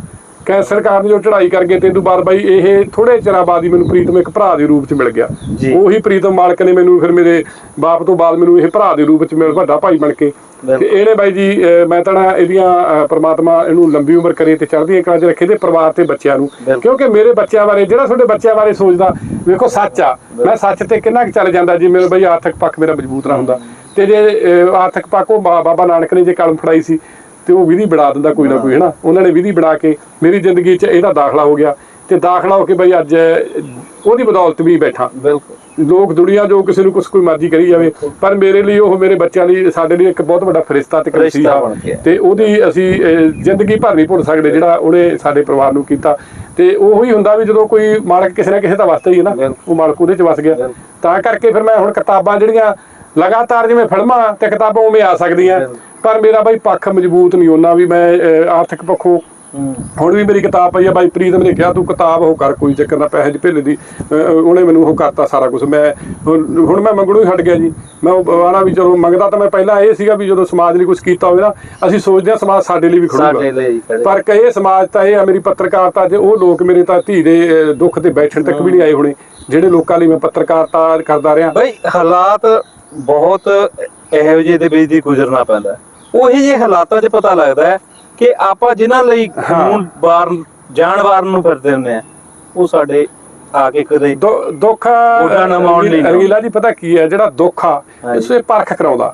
[SPEAKER 1] ਕੈਂਸਰ ਕਾਰਨ ਜੋ ਚੜ੍ਹਾਈ ਕਰ ਗਏ ਤੇ ਤੋਂ ਬਾਅਦ ਬਾਈ ਇਹ ਥੋੜੇ ਚਿਰਾਂ ਬਾਅਦ ਹੀ ਮੈਨੂੰ ਪ੍ਰੀਤਮ ਇੱਕ ਭਰਾ ਦੇ ਰੂਪ ਚ ਮਿਲ ਗਿਆ। ਉਹੀ ਪ੍ਰੀਤਮ ਮਾਲਕ ਨੇ ਮੈਨੂੰ ਫਿਰ ਮੇਰੇ ਬਾਪ ਤੋਂ ਬਾਅਦ ਮੈਨੂੰ ਇਹ ਭਰਾ ਦੇ ਰੂਪ ਚ ਮਿਲ ਵੱਡਾ ਭਾਈ ਬਣ ਕੇ ਤੇ। ਇਹਨੇ ਬਾਈ ਜੀ ਮੈਂ ਤਾਂ ਇਹਦੀਆਂ ਪ੍ਰਮਾਤਮਾ ਇਹਨੂੰ ਲੰਬੀ ਉਮਰ ਕਰੇ ਤੇ ਚੜ੍ਹਦੀਆਂ ਕਲਾਂ 'ਚ ਰੱਖੇ ਤੇ ਪਰਿਵਾਰ ਤੇ ਬੱਚਿਆਂ ਨੂੰ। ਕਿਉਂਕਿ ਮੇਰੇ ਬੱਚਿਆਂ ਬਾਰੇ ਜਿਹੜਾ ਤੁਹਾਡੇ ਬੱਚਿਆਂ ਬਾਰੇ ਸੋਚਦਾ ਵੇਖੋ ਸੱਚ ਆ ਮੈਂ ਸੱਚ ਤੇ ਕਿੰਨਾ ਕੁ ਚੱਲ ਜਾਂਦਾ ਜੀ ਮੇਰੇ ਬਈ ਆਰਥਿਕ ਪੱਖ ਮੇਰਾ ਮਜ਼ਬੂਤ ਨਾ ਹੁੰਦਾ ਤੇ ਜੇ ਆਰਥਿਕ ਪੱਖ ਉਹ ਬਾਬਾ ਨਾਨਕ ਨੇ ਜੇ ਕਲਮ ਫੜਾਈ ਸੀ ਤੇ ਉਹ ਵਿਧੀ ਬਣਾ ਦਿੰਦਾ ਕੋਈ ਨਾ ਕੋਈ ਹਨਾ ਉਹਨਾਂ ਨੇ ਵਿਧੀ ਬਣਾ ਕੇ ਮੇਰੀ ਜ਼ਿੰਦਗੀ 'ਚ ਇਹਦਾ ਦਾਖਲਾ ਹੋ ਗਿਆ ਤੇ ਦਾਖਲਾ ਹੋ ਕੇ ਬਈ ਅੱਜ ਉਹਦੀ ਬਦੌਲਤ ਵੀ ਬੈਠਾ
[SPEAKER 2] ਬਿਲਕੁਲ
[SPEAKER 1] ਲੋਕ ਦੁਨੀਆ ਜੋ ਕਿਸੇ ਨੂੰ ਕੁਛ ਕੋਈ ਮਰਜ਼ੀ ਕਰੀ ਜਾਵੇ ਪਰ ਮੇਰੇ ਲਈ ਉਹ ਮੇਰੇ ਬੱਚਿਆਂ ਲਈ ਸਾਡੇ ਲਈ ਇੱਕ ਬਹੁਤ ਵੱਡਾ ਫਰਿਸ਼ਤਾ ਤੇ
[SPEAKER 2] ਗਿਆ।
[SPEAKER 1] ਤੇ ਉਹਦੀ ਅਸੀਂ ਜ਼ਿੰਦਗੀ ਭਰ ਨਹੀਂ ਭੁੱਲ ਸਕਦੇ ਜਿਹੜਾ ਉਹਨੇ ਸਾਡੇ ਪਰਿਵਾਰ ਨੂੰ ਕੀਤਾ ਤੇ ਉਹੋ ਹੀ ਹੁੰਦਾ ਵੀ ਜਦੋਂ ਕੋਈ ਮਾਲਕ ਕਿਸੇ ਨਾ ਕਿਸੇ ਦਾ ਵਸਦਾ ਹੀ ਹੈ ਨਾ। ਉਹ ਮਾਲਕ ਉਹਦੇ ਚ ਵਸ ਗਿਆ। ਤਾਂ ਕਰਕੇ ਫਿਰ ਮੈਂ ਹੁਣ ਕਿਤਾਬਾਂ ਜਿਹੜੀਆਂ ਲਗਾਤਾਰ ਜਿਵੇਂ ਫਿਲਮਾਂ ਤੇ ਕਿਤਾਬਾਂ ਉਵੇਂ ਆ ਸਕਦੀਆਂ। ਪਰ ਮੇਰਾ ਬਾਈ ਪੱਖ ਮਜ਼ਬੂਤ ਨਹੀਂ ਉਹਨਾਂ ਵੀ ਮੈਂ ਆਰਥਿਕ ਪੱਖੋਂ ਹੁਣ ਵੀ ਮੇਰੀ ਕਿਤਾਬ ਪਈ ਆ ਬਾਈ ਪ੍ਰੀਤਮ ਨੇ ਕਿਹਾ ਤੂੰ ਕਿਤਾਬ ਉਹ ਕਰ ਕੋਈ ਚੱਕਰ ਨਾ ਪੈਸੇ ਭੇਲੇ ਦੀ। ਉਹਨੇ ਮੈਨੂੰ ਉਹ ਕਰਤਾ ਸਾਰਾ ਕੁਝ ਮੈਂ ਹੁਣ ਮੈਂ ਮੰਗਣੋਂ ਹੀ ਹਟ ਗਿਆ ਜੀ। ਮੈਂ ਉਹ ਆਣਾ ਵੀ ਚਲੋ ਮੰਗਦਾ ਤਾਂ ਮੈਂ ਪਹਿਲਾਂ ਇਹ ਸੀਗਾ ਵੀ ਜਦੋਂ ਸਮਾਜ ਲਈ ਕੁਝ ਕੀਤਾ ਹੋਵੇ ਨਾ ਅਸੀਂ ਸੋਚਦੇ ਹਾਂ ਸਮਾਜ ਸਾਡੇ ਲਈ ਵੀ ਖੜੂਗਾ। ਪਰ ਕਹੇ ਸਮਾਜ ਤਾਂ ਇਹ ਆ ਮੇਰੀ ਪੱਤਰਕਾਰਤਾ ਤੇ ਉਹ ਲੋਕ ਮੇਰੇ ਤਾਂ ਧੀ ਦੇ ਦੁੱਖ ਤੇ ਬੈਠਣ ਤੱਕ ਵੀ ਨਹੀਂ ਆਏ ਹੋਣੇ ਜਿਹੜੇ ਲੋਕਾਂ ਲਈ ਮੈਂ ਪੱਤਰਕਾਰਤਾ ਕਰਦਾ ਰਿਹਾ।
[SPEAKER 2] ਬਈ ਹਾਲਾਤ ਬਹੁਤ ਇਹੋ ਜਿਹੇ ਦੇ ਵਿੱਚ ਦੀ ਗੁਜ਼ਰਨਾ ਪੈਂਦਾ। ਉਹੀ ਜਿਹੇ ਹਾਲਾਤਾਂ 'ਚ ਪਤਾ ਲੱਗਦਾ ਹੈ ਕਿ ਆਪਾਂ ਜਿਨ੍ਹਾਂ ਲਈ ਖੂਨ ਬਾਰ ਜਾਨ ਵਾਰਨ ਨੂੰ ਫਿਰਦੇ ਹੁੰਦੇ ਆ ਉਹ ਸਾਡੇ ਆ ਕੇ ਕਦੇ
[SPEAKER 1] ਦੁੱਖ
[SPEAKER 2] ਉਹਦਾ ਨਾਮ ਆਉਣ ਲਈ ਨਾ।
[SPEAKER 1] ਰੰਗੀਲਾ ਜੀ ਪਤਾ ਕੀ ਹੈ ਜਿਹੜਾ ਦੁੱਖ ਆ। ਇਸੇ ਪਰਖ ਕਰਾਉਂਦਾ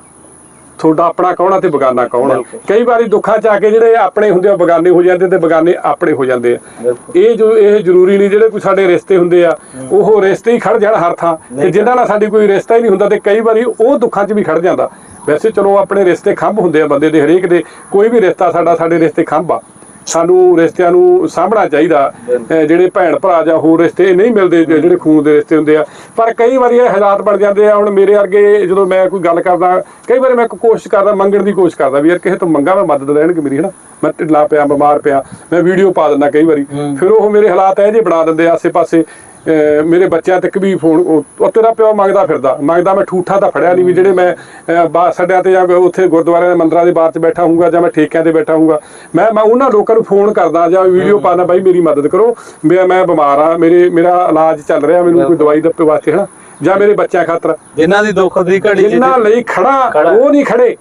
[SPEAKER 1] ਤੁਹਾਡਾ ਆਪਣਾ ਕੌਣ ਆ ਤੇ ਬਗਾਨਾ ਕੌਣ ਆ। ਕਈ ਵਾਰੀ ਦੁੱਖਾਂ ਚ ਆ ਕੇ ਜਿਹੜੇ ਆਪਣੇ ਹੁੰਦੇ ਆ ਬਗਾਨੇ ਹੋ ਜਾਂਦੇ ਤੇ ਬਗਾਨੇ ਆਪਣੇ ਹੋ ਜਾਂਦੇ ਆ। ਇਹ ਜੋ ਇਹ ਜ਼ਰੂਰੀ ਨਹੀਂ ਜਿਹੜੇ ਕੋਈ ਸਾਡੇ ਰਿਸ਼ਤੇ ਹੁੰਦੇ ਆ ਉਹ ਰਿਸ਼ਤੇ ਹੀ ਖੜ ਜਾਣ ਹਰ ਥਾਂ ਤੇ
[SPEAKER 2] ਨਹੀਂ
[SPEAKER 1] ਜਿਨ੍ਹਾਂ ਨਾਲ ਸਾਡੀ ਕੋਈ ਰਿਸ਼ਤਾ ਹੀ ਨਹੀਂ ਹੁੰਦਾ ਤੇ ਕਈ ਵਾਰੀ ਉਹ ਦੁੱਖਾਂ 'ਚ ਵੀ ਖੜ ਜਾਂਦਾ ਵੈਸੇ ਚਲੋ ਆਪਣੇ ਰਿਸ਼ਤੇ ਖੰਭ ਹੁੰਦੇ ਆ ਬੰਦੇ ਦੇ ਹਰੇਕ ਦੇ। ਕੋਈ ਵੀ ਰਿਸ਼ਤਾ ਸਾਡਾ ਸਾਡੇ ਰਿਸ਼ਤੇ ਖੰਭ ਆ। ਸਾਨੂੰ ਰਿਸ਼ਤਿਆਂ ਨੂੰ ਸਾਂਭਣਾ ਚਾਹੀਦਾ। ਜਿਹੜੇ ਭੈਣ ਭਰਾ ਜਾਂ ਹੋਰ ਰਿਸ਼ਤੇ ਨਹੀਂ ਮਿਲਦੇ ਜਿਹੜੇ ਖੂਨ ਦੇ ਰਿਸ਼ਤੇ ਹੁੰਦੇ ਆ। ਪਰ ਕਈ ਵਾਰੀ ਇਹ ਹਾਲਾਤ ਬਣ ਜਾਂਦੇ ਆ। ਹੁਣ ਮੇਰੇ ਵਰਗੇ ਜਦੋਂ ਮੈਂ ਕੋਈ ਗੱਲ ਕਰਦਾ ਕਈ ਵਾਰੀ ਮੈਂ ਕੋਸ਼ਿਸ਼ ਕਰਦਾ ਮੰਗਣ ਦੀ ਕੋਸ਼ਿਸ਼ ਕਰਦਾ ਵੀ ਯਾਰ ਕਿਸੇ ਤੋਂ ਮੰਗਾ ਮੈਂ ਮਦਦ ਲੈਣਗੇ ਮੇਰੀ ਹਨਾ? ਮੈਂ ਢਿੱਲਾ ਪਿਆ ਬਿਮਾਰ ਪਿਆ ਮੈਂ ਵੀਡੀਓ ਪਾ ਦਿੰਦਾ ਕਈ ਵਾਰੀ। ਫਿਰ ਉਹ ਮੇਰੇ ਹਾਲਾਤ ਇਹ ਜੇ ਬਣਾ ਦਿੰਦੇ ਆ ਆਸੇ ਪਾਸੇ ਅਹ ਮੇਰੇ ਬੱਚਿਆਂ ਤੱਕ ਵੀ ਫੋਨ ਤੇਰਾ ਪਿਓ ਮੰਗਦਾ ਫਿਰਦਾ। ਮੰਗਦਾ ਮੈਂ ਠੂਠਾ ਤਾਂ ਫੜਿਆ ਨਹੀਂ ਵੀ ਜਿਹੜੇ ਮੈਂ ਛੱਡਿਆ ਤੇ ਜਾਂ ਉੱਥੇ ਗੁਰਦੁਆਰੇ ਦੇ ਮੰਦਰਾਂ ਦੇ ਬਾਹਰ 'ਚ ਬੈਠਾ ਹੂੰਗਾ ਜਾਂ ਮੈਂ ਠੇਕਿਆਂ ਤੇ ਬੈਠਾ ਹੂੰਗਾ ਮੈਂ ਮੈਂ ਉਹਨਾਂ ਲੋਕਾਂ ਨੂੰ ਫੋਨ ਕਰਦਾ ਜਾਂ ਵੀਡੀਓ ਪਾਣਾ ਬਾਈ ਮੇਰੀ ਮਦਦ ਕਰੋ। ਮੈਂ ਮੈਂ ਬਿਮਾਰ ਆ ਮੇਰੇ ਮੇਰਾ ਇਲਾਜ ਚੱਲ ਰਿਹਾ। ਮੈਨੂੰ ਕੋਈ ਦਵਾਈ ਦੱਪੇ ਵਾਸਤੇ ਹਨਾ? ਜਾਂ ਮੇਰੇ ਬੱਚਿਆਂ ਖਾਤਰ।
[SPEAKER 2] ਜਿਨ੍ਹਾਂ ਦੀ ਦੁੱਖ ਦੀ ਘੜੀ
[SPEAKER 1] ਜਿਨ੍ਹਾਂ ਲਈ ਖੜਾ। ਉਹ ਨਹੀਂ ਖੜੇ।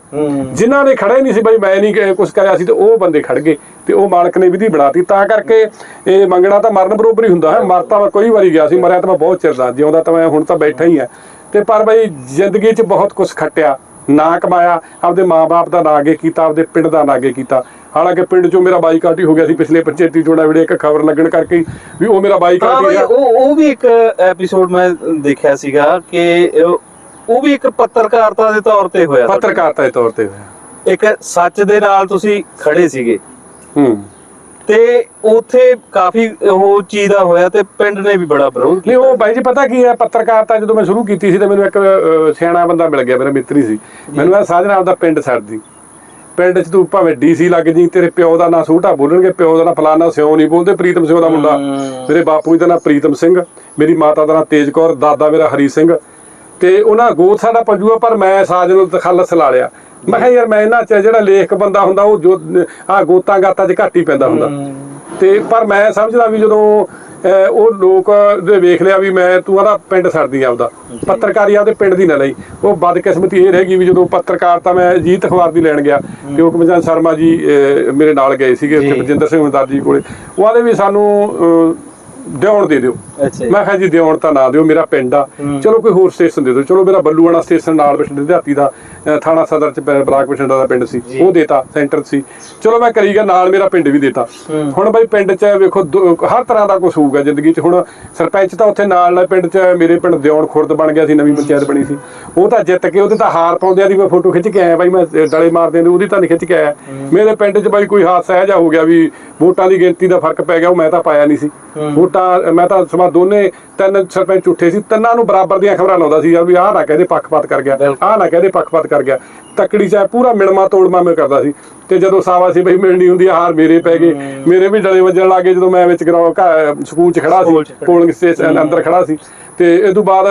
[SPEAKER 1] ਜਿਨ੍ਹਾਂ ਨੇ ਖੜੇ ਨਹੀਂ ਸੀ ਬਈ ਮੈਂ ਨਹੀਂ ਕੁਝ ਕਰਿਆ ਸੀ ਤੇ ਉਹ ਬੰਦੇ ਖੜ ਗਏ ਤੇ ਉਹ ਮਾਲਕ ਨੇ ਵਿਧੀ ਬਣਾਤੀ। ਤਾਂ ਕਰਕੇ ਇਹ ਮੰਗਣਾ ਤਾਂ ਮਰਨ ਬਰੋਬਰ ਹੀ ਹੁੰਦਾ ਹੈ। ਮਰ ਤਾਂ ਮੈਂ ਕੋਈ ਵਾਰੀ ਗਿਆ ਸੀ ਮਰਿਆ ਤਾਂ ਮੈਂ ਬਹੁਤ ਚਿਰ ਦਾ। ਜਿਉਂਦਾ ਤਾਂ ਮੈਂ ਹੁਣ ਤਾਂ ਬੈਠਾ ਹੀ ਆ ਤੇ ਪਰ ਬਈ ਜ਼ਿੰਦਗੀ 'ਚ ਬਹੁਤ ਕੁਝ ਖੱਟਿਆ। ਨਾ ਕਮਾਇਆ ਆਪਦੇ ਮਾਪੇ ਦਾ ਨਾਂ ਅੱਗੇ ਕੀਤਾ ਆਪਦੇ ਪਿੰਡ ਦਾ ਨਾਂ ਅੱਗੇ ਕੀਤਾ। ਹਾਲਾਂਕਿ ਪਿੰਡ 'ਚੋਂ ਮੇਰਾ ਬਾਈਕਾਟ ਹੀ ਹੋ ਗਿਆ ਸੀ ਪਿਛਲੇ ਪੰਚਾਇਤੀ ਚੋਣਾਂ ਵੇਲੇ ਇੱਕ ਖਬਰ ਲੱਗਣ ਕਰਕੇ ਵੀ ਉਹ ਮੇਰਾ ਬਾਈਕਾਟ ਹੀ
[SPEAKER 2] ਉਹ ਉਹ ਵੀ ਇੱਕ ਐਪੀਸੋਡ ਮੈਂ ਦੇਖਿਆ ਸੀਗਾ ਕਿ ਉਹ- ਵੀ ਇੱਕ ਪੱਤਰਕਾਰਤਾ ਦੇ ਤੌਰ ਤੇ ਹੋਇਆ।
[SPEAKER 1] ਪੱਤਰਕਾਰਤਾ ਦੇ ਤੌਰ ਤੇ ਹੋਇਆ।
[SPEAKER 2] ਇੱਕ ਸੱਚ ਦੇ ਨਾਲ ਤੁਸੀਂ ਖੜੇ ਸੀਗੇ।
[SPEAKER 1] ਹੂੰ।
[SPEAKER 2] ਤੇ ਉੱਥੇ ਕਾਫੀ ਉਹ ਚੀਜ਼ ਦਾ ਹੋਇਆ ਤੇ ਪਿੰਡ ਨੇ ਵੀ ਬੜਾ ਵਿਰੋਧ
[SPEAKER 1] ਨਹੀਂ ਉਹ ਬਾਈ ਜੀ ਪਤਾ ਕੀ ਹੈ? ਪੱਤਰਕਾਰਤਾ ਜਦੋਂ ਮੈਂ ਸ਼ੁਰੂ ਕੀਤੀ ਸੀ ਤੇ ਮੈਨੂੰ ਇੱਕ ਸਿਆਣਾ ਬੰਦਾ ਮਿਲ ਗਿਆ ਮੇਰਾ ਮਿੱਤਰ ਸੀ। ਮੈਨੂੰ ਇਹ ਸਾਜਣਾ ਆਪਦਾ ਪਿੰਡ ਛੱਡਦੀ। ਪਿੰਡ 'ਚ ਤੂੰ ਭਾਵੇਂ ਡੀਸੀ ਲੱਗ ਜੀ ਤੇਰੇ ਪਿਓ ਦਾ ਨਾਂ ਸੂਟਾ ਬੋਲਣਗੇ ਪਿਓ ਦਾ ਨਾਂ ਫਲਾਨਾ ਸਿਓ ਨਹੀਂ ਬੋਲਦੇ ਪ੍ਰੀਤਮ ਸਿੰਘ ਦਾ ਮੁੰਡਾ। ਮੇਰੇ ਬਾਪੂ ਜੀ ਦਾ ਨਾਂ ਪ੍ਰੀਤਮ ਸਿੰਘ ਮੇਰੀ ਮਾਤਾ ਦਾ ਨਾਂ ਤੇਜ ਕੌਰ ਦਾਦਾ ਮੇਰਾ ਹਰੀ ਸਿੰਘ। ਤੇ ਉਹਨਾਂ ਗੋਤ ਸਾਡਾ ਪੰਜੂਆ ਪਰ ਮੈਂ ਸਾਜ ਨੂੰ ਤਖੱਲਸ ਲਾ ਲਿਆ। ਮੈਂ ਕਿਹਾ ਯਾਰ ਮੈਂ ਇਹਨਾਂ 'ਚ ਜਿਹੜਾ ਲੇਖਕ ਬੰਦਾ ਹੁੰਦਾ ਉਹ ਜੋ ਆ ਗੋਤਾਂ ਗਾਤਾਂ 'ਚ ਘੱਟ ਹੀ ਪੈਂਦਾ ਹੁੰਦਾ। ਤੇ ਪਰ ਮੈਂ ਸਮਝਦਾ ਵੀ ਜਦੋਂ ਉਹ ਲੋਕ ਦੇ ਵੇਖ ਲਿਆ ਵੀ ਮੈਂ ਤੂੰ ਆਦਾ ਪਿੰਡ ਛੱਡਦੀ ਆਪਦਾ। ਪੱਤਰਕਾਰੀ ਆਪਦੇ ਪਿੰਡ ਦੀ ਨਾ ਲਈ। ਉਹ ਬਦਕਿਸਮਤੀ ਇਹ ਰਹਿ ਗਈ ਵੀ ਜਦੋਂ ਪੱਤਰਕਾਰਤਾ ਮੈਂ ਜੀਤ ਅਖਬਾਰ ਦੀ ਲੈਣ ਗਿਆ ਤੇ ਉਹ ਕਮਿਸ਼ਨ ਸ਼ਰਮਾ ਜੀ ਮੇਰੇ ਨਾਲ ਗਏ ਸੀਗੇ ਉੱਥੇ। ਬਜਿੰਦਰ ਸਿੰਘ ਮਦਾਰ ਜੀ ਕੋਲੇ। ਉਹ ਆਦੇ ਵੀ ਸਾਨੂੰ ਦਿਉਣ ਦੇ ਦਿਓ।
[SPEAKER 2] ਅੱਛਾ ਜੀ।
[SPEAKER 1] ਮੈਂ ਕਿਹਾ ਜੀ ਦਿਉਣ ਤਾਂ ਨਾ ਦਿਓ ਮੇਰਾ ਪਿੰਡ ਆ। ਚਲੋ ਕੋਈ ਹੋਰ ਸਟੇਸ਼ਨ ਦੇ ਦਿਓ। ਚਲੋ ਮੇਰਾ ਬੱਲੂਆਣਾ ਸਟੇਸ਼ਨ ਨਾਲ ਬਠਿੰਡੇ ਦਿਹਾਤੀ ਦਾ ਅਹ, ਥਾਣਾ ਸਦਰ ਚ ਬਲਾਕ ਬਠਿੰਡਾ ਦਾ ਪਿੰਡ ਸੀ। ਉਹ ਦੇਤਾ ਸੈਂਟਰ ਸੀ। ਚਲੋ ਮੈਂ ਕਰੀ ਗਿਆ ਨਾਲ ਮੇਰਾ ਪਿੰਡ ਵੀ ਦੇਤਾ। ਹੁਣ ਬਈ ਪਿੰਡ ਚ ਵੇਖੋ ਦੋ- ਹਰ ਤਰ੍ਹਾਂ ਦਾ ਕੁਝ ਹੋਊਗਾ ਜ਼ਿੰਦਗੀ ਚ। ਹੁਣ ਸਰਪੰਚ ਤਾਂ ਉੱਥੇ ਨਾਲ ਨਾਲ ਪਿੰਡ ਚ ਮੇਰੇ ਪਿੰਡ ਦਿਉਣ ਖੁਰਦ ਬਣ ਗਿਆ ਸੀ ਨਵੀਂ ਪੰਚਾਇਤ ਬਣੀ ਸੀ। ਉਹ ਤਾਂ ਜਿੱਤ ਕੇ ਉਹਦੇ ਤਾਂ ਹਾਰ ਪਾਉਂਦਿਆਂ ਦੀ ਮੈਂ ਫੋਟੋ ਖਿੱਚ ਕੇ ਆਇਆ ਬਾਈ ਮੈਂ ਡਲੇ ਮਾਰਦਿਆਂ ਦੀ ਉਹਦੀ ਤਾਂ ਨਹੀਂ ਖਿੱਚ ਕੇ ਆਇਆ। ਮੇਰੇ ਪਿੰਡ ਚ ਬਾਈ ਕੋਈ ਹਾਦਸਾ ਇਹੋ ਜਿਹਾ ਹੋ ਗਿਆ ਵੀ ਵੋਟਾਂ ਦੀ ਗਿਣਤੀ ਦਾ ਫ਼ਰਕ ਪੈ ਗਿਆ ਉਹ ਮੈਂ ਤਾਂ ਪਾਇਆ ਨਹੀਂ ਸੀ। ਵੋਟਾਂ ਮੈਂ ਤਾਂ ਸਮਾਂ ਦੋਨੇ ਤਿੰਨ ਸਰਪੰਚ ਉੱਠੇ ਸੀ ਤਿੰਨਾਂ ਨੂੰ ਬਰਾਬਰ ਦੀਆਂ ਖਬਰਾਂ ਲਾਉਂਦਾ ਸੀ ਯਾਰ ਵੀ ਆਹ ਨਾ ਕਹਦੇ ਪੱਖਪਾਤ ਕਰ ਗਿਆ ਆਹ ਨਾ ਕਹਦੇ ਪੱਖਪਾਤ ਕਰ ਗਿਆ। ਤਕੜੀ ਚਾਹ ਪੂਰਾ ਮਿਲਮਾ ਤੋੜਮਾ ਮੈਂ ਕਰਦਾ ਸੀ ਤੇ ਜਦੋਂ ਸਾਵਾ ਸੀ ਬਈ ਮਿਲਣੀ ਹੁੰਦੀ ਆ, ਹਾਰ ਮੇਰੇ ਪੈ ਗਏ। ਮੇਰੇ ਵੀ ਡਲੇ ਵੱਜਣ ਲੱਗੇ ਜਦੋਂ ਮੈਂ ਵਿੱਚ ਗਰਾਉਂ ਸਕੂਲ ਚ ਖੜਾ ਸੀ। ਪੋਲਿੰਗ ਸਟੇਸ਼ਨ ਅੰਦਰ ਖੜਾ ਸੀ। ਤੇ ਇਹ ਤੋਂ ਬਾਅਦ